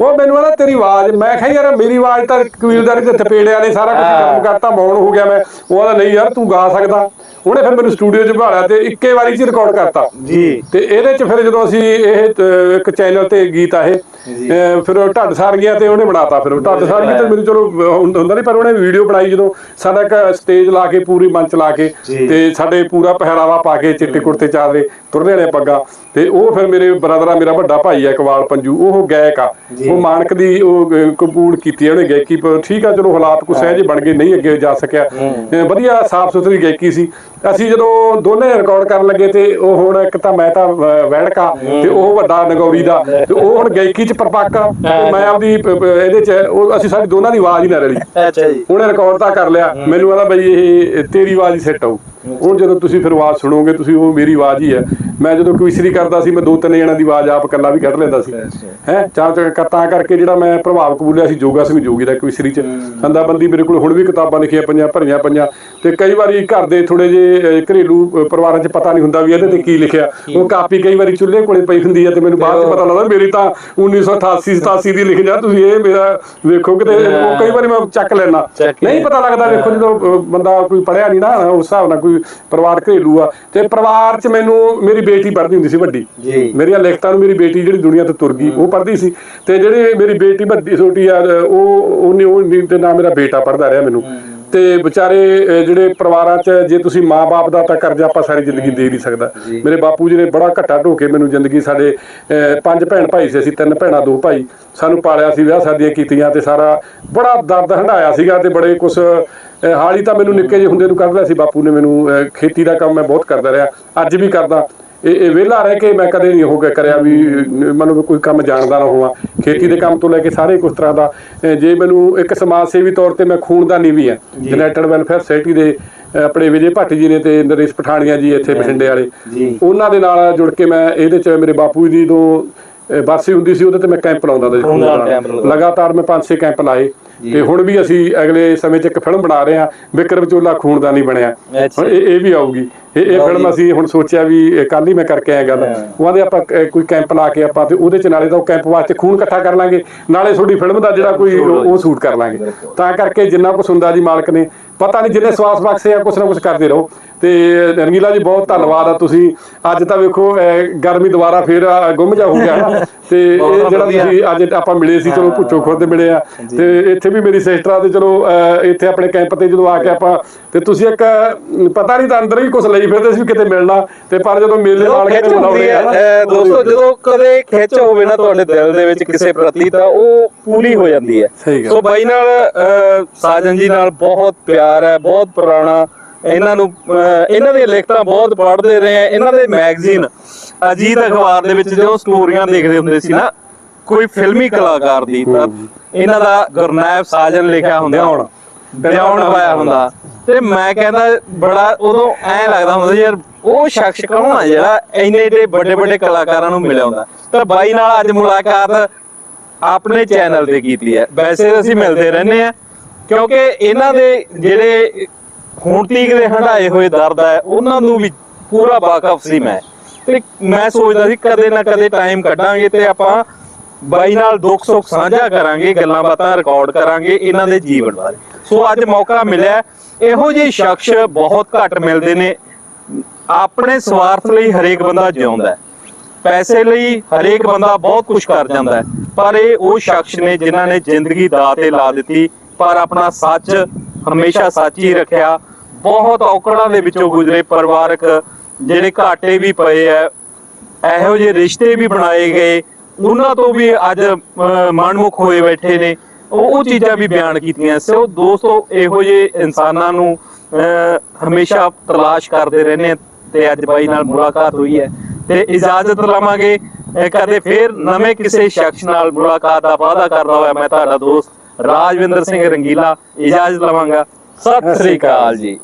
[SPEAKER 1] ਉਹ ਮੈਨੂੰ ਕਹਿੰਦਾ ਤੇਰੀ ਆਵਾਜ਼ ਮੈਂ ਕਿਹਾ ਯਾਰ ਮੇਰੀ ਆਵਾਜ਼ ਤਾਂ ਕਬੀਲਦਾਰੀ ਦੇ ਥਪੇੜਿਆਂ ਨੇ ਸਾਰਾ ਕੁਝ। ਕੰਮ ਕਰਤਾ ਮੌਨ ਹੋ ਗਿਆ ਮੈਂ ਉਹ ਕਹਿੰਦਾ ਨਹੀਂ ਯਾਰ ਤੂੰ ਗਾ ਸਕਦਾ ਉਹਨੇ ਫਿਰ ਮੈਨੂੰ ਸਟੂਡੀਓ 'ਚ ਬਿਠਾਇਆ ਤੇ ਇੱਕੇ ਵਾਰੀ 'ਚ ਰਿਕਾਰਡ ਕਰਤਾ।
[SPEAKER 2] ਜੀ।
[SPEAKER 1] ਤੇ ਇਹਦੇ 'ਚ ਫਿਰ ਜਦੋਂ ਅਸੀਂ ਇਹ ਇੱਕ ਚੈਨਲ ਤੇ ਗੀਤ ਆ ਇਹ। ਅਹ ਫਿਰ ਉਹ ਢੱਡ ਸਾਰੀਆਂ ਤੇ ਉਹਨੇ ਬਣਾਤਾ ਫਿਰ। ਉਹ ਢੱਡ ਸਾਰੀਆਂ ਤੇ ਮੈਨੂੰ ਚਲੋ ਅਹ ਹੁੰਦਾ ਨਹੀਂ ਪਰ ਉਹਨੇ ਵੀਡੀਓ ਬਣਾਈ ਜਦੋਂ ਸਾਡਾ ਇੱਕ ਸਟੇਜ ਲਾ ਕੇ ਪੂਰੀ ਮੰਚ ਲਾ ਕੇ
[SPEAKER 2] ਜੀ।
[SPEAKER 1] ਤੇ ਸਾਡੇ ਪੂਰਾ ਪਹਿਰਾਵਾ ਪਾ ਕੇ ਚਿੱਟੇ ਕੁੜਤੇ ਚਾਦਰੇ ਤੁਰਨੇ ਵਾਲੇ ਪੱਗਾਂ ਤੇ ਉਹ ਫਿਰ ਮੇਰੇ ਬ੍ਰਦਰ ਆ ਮੇਰਾ ਵੱਡਾ ਭਾਈ ਆ ਇਕਬਾਲ ਪੰਜੂ ਉਹ ਗਾਇਕ ਆ। ਉਹ ਮਾਨਕ ਦੀ ਉਹ ਕਬੂਲ ਕੀਤੀ ਆ ਉਹਨੇ ਗਾਇਕੀ ਪਰ ਠੀਕ ਆ ਚਲੋ ਹਾਲਾਤ ਕੁਛ ਇਹੋ ਜਿਹੇ ਬਣ ਗਏ ਨਹੀਂ ਅੱਗੇ ਜਾ ਸਕਿਆ। ਅਹ ਵਧੀਆ ਸਾਫ਼ ਸੁਥਰੀ ਗਾਇਕੀ ਸੀ। ਅਸੀਂ ਜਦੋਂ ਦੋਨੇ ਰਿਕਾਰਡ ਕਰਨ ਲੱਗੇ ਤੇ ਉਹ ਹੁਣ ਇੱਕ ਤਾਂ ਮੈਂ ਤਾਂ ਵੈਣਕਾ ਤੇ ਉਹ ਵੱਡਾ ਨਗੌਰੀ ਦਾ ਤੇ ਉਹ ਹੁਣ ਗਾਇਕੀ ਚ ਪਰਪੱਕ ਤੇ ਮੈਂ ਆਪਦੀ ਇਹਦੇ ਚ ਉਹ ਅਸੀਂ ਸਾਡੀ ਦੋਨਾਂ ਦੀ ਆਵਾਜ਼ ਹੀ ਨਾ ਰਲੀ।
[SPEAKER 2] ਅੱਛਾ ਜੀ।
[SPEAKER 1] ਉਹਨੇ ਰਿਕਾਰਡ ਤਾਂ ਕਰ ਲਿਆ। ਮੈਨੂੰ ਕਹਿੰਦਾ ਬਈ ਇਹ ਤੇਰੀ ਆਵਾਜ਼ ਹੀ ਸੈੱਟ ਆਊ। ਹੁਣ ਜਦੋਂ ਤੁਸੀਂ ਫਿਰ ਆਵਾਜ਼ ਸੁਣੋਗੇ ਤੁਸੀਂ ਉਹ ਮੇਰੀ ਆਵਾਜ਼ ਹੀ ਹੈ। ਮੈਂ ਜਦੋਂ ਕਵਿਸਰੀ ਕਰਦਾ ਸੀ ਮੈਂ ਦੋ ਤਿੰਨ ਜਣਾਂ ਦੀ ਆਵਾਜ਼ ਆਪ ਇਕੱਲਾ ਵੀ ਕੱਢ ਲੈਂਦਾ ਸੀ। ਹੈ? ਚਾਹ ਚਾਹ ਤਾਂ ਕਰਕੇ ਜਿਹੜਾ ਮੈਂ ਪ੍ਰਭਾਵ ਕਬੂਲਿਆ ਸੀ ਜੋਗਾ ਸਿੰਘ ਜੋਗੀ ਦਾ ਕਵਿਸਰੀ ਚ। ਸੰਦਾਬੰਦੀ ਮੇਰੇ ਕੋਲ ਹੁਣ ਵੀ ਕਿਤਾਬਾਂ ਲਿਖੀਆਂ ਪਈਆਂ ਭਰੀਆਂ ਪਈਆਂ। ਤੇ ਕਈ ਵਾਰੀ ਘਰ ਦੇ ਥੋੜੇ ਜੇ ਘਰੇਲੂ ਪਰਿਵਾਰਾਂ 'ਚ ਪਤਾ ਨਹੀਂ ਹੁੰਦਾ ਵੀ ਇਹਦੇ ਤੇ ਕੀ ਲਿਖਿਆ। ਉਹ ਕਾਪੀ ਕਈ ਵਾਰੀ ਚੁੱਲ੍ਹੇ ਕੋਲੇ ਪਈ ਹੁੰਦੀ ਹੈ ਤੇ ਮੈਨੂੰ ਬਾਅਦ 'ਚ ਪਤਾ ਲੱਗਦਾ ਮੇਰੀ ਤਾਂ 1988 87 ਦੀ ਲਿਖੀ ਜਾ ਤੁਸੀਂ ਇਹ ਮੇਰਾ ਵੇਖੋ ਕਿਤੇ ਉਹ ਕਈ ਵਾਰੀ ਮੈਂ ਚੱਕ ਲੈਣਾ ਨਹੀਂ ਪਤਾ ਲੱਗਦਾ ਵੇਖੋ ਜਦੋਂ ਬੰਦਾ ਕੋਈ ਪੜਿਆ ਨਹੀਂ ਨਾ ਉਸ ਹਿਸਾਬ ਨਾਲ ਕੋਈ ਪਰਿਵਾਰ ਘਰੇਲੂ ਆ ਤੇ ਪਰਿਵਾਰ 'ਚ ਮੈਨੂੰ ਮੇਰੀ ਬੇਟੀ ਪੜ੍ਹਦੀ ਹੁੰਦੀ ਸੀ ਵੱਡੀ।
[SPEAKER 2] ਜੀ।
[SPEAKER 1] ਮੇਰੀਆਂ ਲਿਖਤਾਂ ਨੂੰ ਮੇਰੀ ਬੇਟੀ ਜਿਹੜੀ ਦੁਨੀਆ ਤੋਂ ਤੁਰ ਗਈ ਉਹ ਪੜ੍ਹਦੀ ਸੀ। ਤੇ ਜਿਹੜੀ ਮੇਰੀ ਬੇਟੀ ਵੱਡੀ ਛੋਟੀ ਆ ਉਹ ਉਹਨੇ ਉਹ ਨਹੀਂ ਤੇ ਨਾ ਮੇਰਾ ਬੇਟਾ ਪੜ੍ਹਦਾ ਰਿਹਾ ਮੈਨੂੰ। ਤੇ ਵਿਚਾਰੇ ਜਿਹੜੇ ਪਰਿਵਾਰਾਂ 'ਚ ਜੇ ਤੁਸੀਂ ਮਾਪੇ ਦਾ ਤਾਂ ਕਰਜ਼ਾ ਆਪਾਂ ਸਾਰੀ ਜ਼ਿੰਦਗੀ ਦੇ ਨਹੀਂ ਸਕਦਾ। ਮੇਰੇ ਬਾਪੂ ਜੀ ਨੇ ਬੜਾ ਘੱਟਾ ਢੋ ਕੇ ਮੈਨੂੰ ਜ਼ਿੰਦਗੀ ਸਾਡੇ ਪੰਜ ਭੈਣ ਭਾਈ ਸੀ ਅਸੀਂ ਤਿੰਨ ਭੈਣਾਂ ਦੋ ਭਾਈ। ਸਾਨੂੰ ਪਾਲਿਆ ਸੀ ਵਿਆਹ ਸ਼ਾਦੀਆਂ ਕੀਤੀਆਂ ਤੇ ਸਾਰਾ ਬੜਾ ਦਰਦ ਹੰਡਾਇਆ ਸੀਗਾ ਤੇ ਬੜੇ ਅਹ, ਹਾਲ ਤਾਂ ਮੈਨੂੰ ਨਿੱਕੇ ਜਿਹੇ ਹੁੰਦੇ ਨੂੰ ਕਰਦਾ ਸੀ। ਬਾਪੂ ਨੇ ਮੈਨੂੰ ਖੇਤੀ ਦਾ ਕੰਮ ਮੈਂ ਬਹੁਤ ਕਰਦਾ ਰਿਹਾ। ਅੱਜ ਵੀ ਕਰਦਾ। ਇਹ ਇਹ ਵਿਹਲਾ ਰਹਿ ਕੇ ਮੈਂ ਕਦੇ ਨਹੀਂ ਹੋ ਗਿਆ ਕਰਿਆ ਵੀ ਮਤਲਬ ਕੋਈ ਕੰਮ ਜਾਣਦਾ ਨਾ ਹੋਵਾਂ। ਖੇਤੀ ਦੇ ਕੰਮ ਤੋਂ ਲੈ ਕੇ ਸਾਰੇ ਕੁਝ ਤਰ੍ਹਾਂ ਦਾ। ਜੇ ਮੈਨੂੰ ਇੱਕ ਸਮਾਜ ਸੇਵੀ ਤੌਰ ਤੇ ਮੈਂ ਖੂਨਦਾਨੀ ਵੀ ਆ ਯੂਨਾਈਟਿਡ ਵੈਲਫੇਅਰ ਸੋਸਾਇਟੀ ਦੇ ਆਪਣੇ ਵਿਜੇ ਭੱਟ ਜੀ ਨੇ ਤੇ ਨਰੇਸ਼ ਪਠਾਣੀਆਂ ਜੀ ਇੱਥੇ ਬਠਿੰਡੇ ਵਾਲੇ। ਉਹਨਾਂ ਦੇ ਨਾਲ ਜੁੜ ਕੇ ਮੈਂ ਇਹਦੇ ਚ ਮੇਰੇ ਬਾਪੂ ਜੀ ਤੋਂ ਬਰਸੀ ਹੁੰਦੀ ਸੀ ਉਹਦੇ ਤੇ ਮੈਂ ਕੈਂਪ ਲਾਉਂਦਾ ਹੁੰਦਾ ਸੀ। ਲਗਾਤਾਰ ਮੈਂ ਪੰਜ ਛੇ ਕੈਂਪ ਲਾਏ। ਤੇ ਹੁਣ ਵੀ ਅਸੀਂ ਅਗਲੇ ਸਮੇਂ 'ਚ ਇੱਕ ਫਿਲਮ ਬਣਾ ਰਹੇ ਹਾਂ ਵਿਕਰਮ ਚੋਲਾ ਖੂਨਦਾਨੀ ਬਣਿਆ। ਹੁਣ ਇਹ ਵੀ ਆਊਗੀ। ਇਹ ਇਹ ਫਿਲਮ। ਅਸੀਂ ਹੁਣ ਸੋਚਿਆ ਵੀ ਕੱਲ ਹੀ ਮੈਂ ਕਰਕੇ ਆਇਆ ਗੱਲ। ਉਹਨਾਂ ਦੇ ਆਪਾਂ ਕ- ਕੋਈ ਕੈਂਪ ਲਾ ਕੇ ਆਪਾਂ ਤੇ ਉਹਦੇ ਚ ਨਾਲੇ ਤਾਂ ਉਹ ਕੈਂਪ ਵਾਸਤੇ ਖੂਨ ਇਕੱਠਾ ਕਰ ਲਾਂਗੇ। ਨਾਲੇ ਤੁਹਾਡੀ ਫਿਲਮ ਦਾ ਜਿਹੜਾ ਕੋਈ ਉਹ ਸ਼ੂਟ ਕਰ ਲਾਂਗੇ। ਤਾਂ ਕਰਕੇ ਜਿੰਨਾ ਕੁਛ ਹੁੰਦਾ ਜੀ ਮਾਲਕ ਨੇ ਪਤਾ ਨਹੀਂ ਜਿੰਨੇ ਸਵਾਸ ਬਖਸ਼ੇ ਆ ਕੁਛ ਨਾ ਕੁਛ ਕਰਦੇ ਰਹੋ। ਤੇ ਰੰਗੀਲਾ ਜੀ ਬਹੁਤ ਧੰਨਵਾਦ ਆ ਤੁਸੀਂ ਅੱਜ ਤਾਂ ਵੇਖੋ ਗਰਮੀ ਦੁਬਾਰਾ ਫੇਰ ਗੁੰਮ ਜਾ ਹੋ ਗਿਆ। ਤੇ ਇਹ ਜਿਹੜਾ। ਤੁਸੀਂ ਅੱਜ ਆਪਾਂ ਮਿਲੇ ਸੀ ਚਲੋ ਪੁੱਛੋ ਖੁਦ ਮਿਲੇ ਆ ਤੇ ਇੱਥੇ ਵੀ ਮੇਰੀ ਸਿਸਟਰ ਤੇ ਚਲੋ ਇੱਥੇ ਆਪਣੇ ਕੈਂਪ ਤੇ ਜਦੋਂ ਆ ਕੇ ਆਪਾਂ ਤੇ ਤੁਸੀਂ ਇੱਕ ਪਤਾ ਨਹੀਂ ਤਾਂ ਅੰਦਰ ਹੀ ਕੁਝ ਲਈ ਫਿਰਦੇ ਸੀ ਕਿਤੇ ਮਿਲਣਾ ਤੇ ਪਰ ਜਦੋਂ ਮੇਲੇ ਨਾਲ ਆ ਨਾ,
[SPEAKER 2] ਅਹ ਦੋਸਤੋ ਜਦੋਂ ਕਦੇ ਖਿੱਚ ਹੋਵੇ ਨਾ ਤੁਹਾਡੇ ਦਿਲ ਦੇ ਵਿੱਚ ਕਿਸੇ ਪ੍ਰਤੀ ਤਾਂ ਉਹ ਪੂਰੀ ਹੋ ਜਾਂਦੀ ਹੈ। ਸੋ ਬਾਈ ਨਾਲ ਸਾਜਨ ਜੀ ਨਾਲ ਬਹੁਤ ਪਿਆਰ ਹੈ ਬਹੁਤ ਪੁਰਾਣਾ ਇਹਨਾਂ ਨੂੰ ਇਹਨਾਂ ਦੀਆਂ ਲਿਖਤਾਂ ਬਹੁਤ ਪੜ੍ਹਦੇ ਰਹੇ ਆ। ਇਹਨਾਂ ਦੇ ਮੈਗਜ਼ੀਨ ਅਜੀਤ ਅਖਬਾਰ ਦੇ ਵਿੱਚ ਜਦੋਂ ਸਟੋਰੀਆਂ ਦੇਖਦੇ ਹੁੰਦੇ ਸੀ ਨਾ ਕੋਈ ਫਿਲਮੀ ਕਲਾਕਾਰ ਦੀ ਤਾਂ ਇਹਨਾਂ ਦਾ ਗੁਰਨਾਇਬ ਸਾਜਨ ਲਿਖਿਆ ਹੁੰਦਾ
[SPEAKER 1] ਬਿਆਨ।
[SPEAKER 2] ਬਿਆਨ ਪਾਇਆ ਹੁੰਦਾ। ਤੇ ਮੈਂ ਕਹਿੰਦਾ ਬੜਾ ਉਦੋਂ ਐ ਲੱਗਦਾ ਹੁੰਦਾ ਯਾਰ ਉਹ ਸ਼ਖਸ ਕੌਣ ਆ ਜਿਹੜਾ ਇੰਨੇ ਏਡੇ ਵੱਡੇ ਵੱਡੇ ਕਲਾਕਾਰਾਂ ਨੂੰ ਮਿਲਿਆ ਹੁੰਦਾ? ਤਾਂ ਬਾਈ ਨਾਲ ਅੱਜ ਮੁਲਾਕਾਤ ਆਪਣੇ ਚੈਨਲ ਤੇ ਕੀਤੀ ਹੈ। ਵੈਸੇ ਅਸੀਂ ਮਿਲਦੇ ਰਹਿੰਦੇ ਆ ਕਿਉਂਕਿ ਇਹਨਾਂ ਦੇ ਜਿਹੜੇ ਹੁਣ ਤੀਕ ਦੇ ਹੰਡਾਏ ਹੋਏ ਦਰਦ ਹੈ, ਉਹਨਾਂ ਨੂੰ ਵੀ ਪੂਰਾ ਵਾਕਫ ਸੀ ਮੈਂ। ਤੇ ਮੈਂ ਸੋਚਦਾ ਸੀ ਕਦੇ ਨਾ ਕਦੇ ਟਾਈਮ ਕੱਢਾਂਗੇ ਤੇ ਆਪਾਂ ਬਾਈ ਨਾਲ ਦੁੱਖ ਸੁੱਖ ਸਾਂਝਾ ਕਰਾਂਗੇ, ਗੱਲਾਂ ਬਾਤਾਂ ਰਿਕਾਰਡ ਕਰਾਂਗੇ ਇਹਨਾਂ ਦੇ ਜੀਵਨ ਬਾਰੇ। ਸੋ ਅੱਜ ਮੌਕਾ ਮਿਲਿਆ। ਇਹੋ ਜਿਹੇ ਸ਼ਖਸ ਬਹੁਤ ਘੱਟ ਮਿਲਦੇ ਨੇ। ਆਪਣੇ ਸਵਾਰਥ ਲਈ ਹਰੇਕ ਬੰਦਾ ਜਿਉਂਦਾ ਪੈਸੇ ਲਈ ਹਰੇਕ ਬੰਦਾ ਬਹੁਤ ਕੁਝ ਕਰ ਜਾਂਦਾ ਹੈ। ਪਰ ਇਹ ਉਹ ਸ਼ਖਸ ਨੇ ਜਿਨ੍ਹਾਂ ਨੇ ਜ਼ਿੰਦਗੀ ਦਾਅ ਤੇ ਲਾ ਦਿੱਤੀ, ਪਰ ਆਪਣਾ ਸੱਚ ਹਮੇਸ਼ਾ ਸੱਚ ਹੀ ਰੱਖਿਆ। ਬਹੁਤ ਔਕੜਾਂ ਦੇ ਵਿੱਚੋਂ ਗੁਜ਼ਰੇ ਪਰਿਵਾਰਕ ਜਿਹੜੇ ਘਾਟੇ ਵੀ ਪਏ ਐ ਇਹੋ ਜਿਹੇ ਰਿਸ਼ਤੇ ਵੀ ਬਣਾਏ ਗਏ। ਉਹਨਾਂ ਤੋਂ ਵੀ ਅੱਜ ਅਹ, ਮਨਮੁਖ ਹੋਏ ਬੈਠੇ ਨੇ। ਉਹ ਉਹ ਚੀਜ਼ਾਂ ਵੀ ਬਿਆਨ ਕੀਤੀਆਂ। ਸੋ ਦੋਸਤੋ ਇਹੋ ਜਿਹੇ ਇਨਸਾਨਾਂ ਨੂੰ ਹਮੇਸ਼ਾ ਤਲਾਸ਼ ਕਰਦੇ ਰਹਿੰਦੇ ਤੇ ਅੱਜ ਬਾਈ ਨਾਲ ਮੁਲਾਕਾਤ ਹੋਈ ਹੈ ਤੇ ਇਜਾਜ਼ਤ ਲਵਾਂਗੇ। ਅਹ, ਕਦੇ ਫੇਰ ਨਵੇਂ ਕਿਸੇ ਸ਼ਖਸ ਨਾਲ ਮੁਲਾਕਾਤ ਦਾ ਵਾਅਦਾ ਕਰਦਾ ਹੋਇਆ ਮੈਂ ਤੁਹਾਡਾ ਦੋਸਤ ਰਾਜਵਿੰਦਰ ਸਿੰਘ ਰੰਗੀਲਾ। ਇਜਾਜ਼ਤ ਲਵਾਂਗਾ। ਸਤਿ ਸ੍ਰੀ ਅਕਾਲ ਜੀ।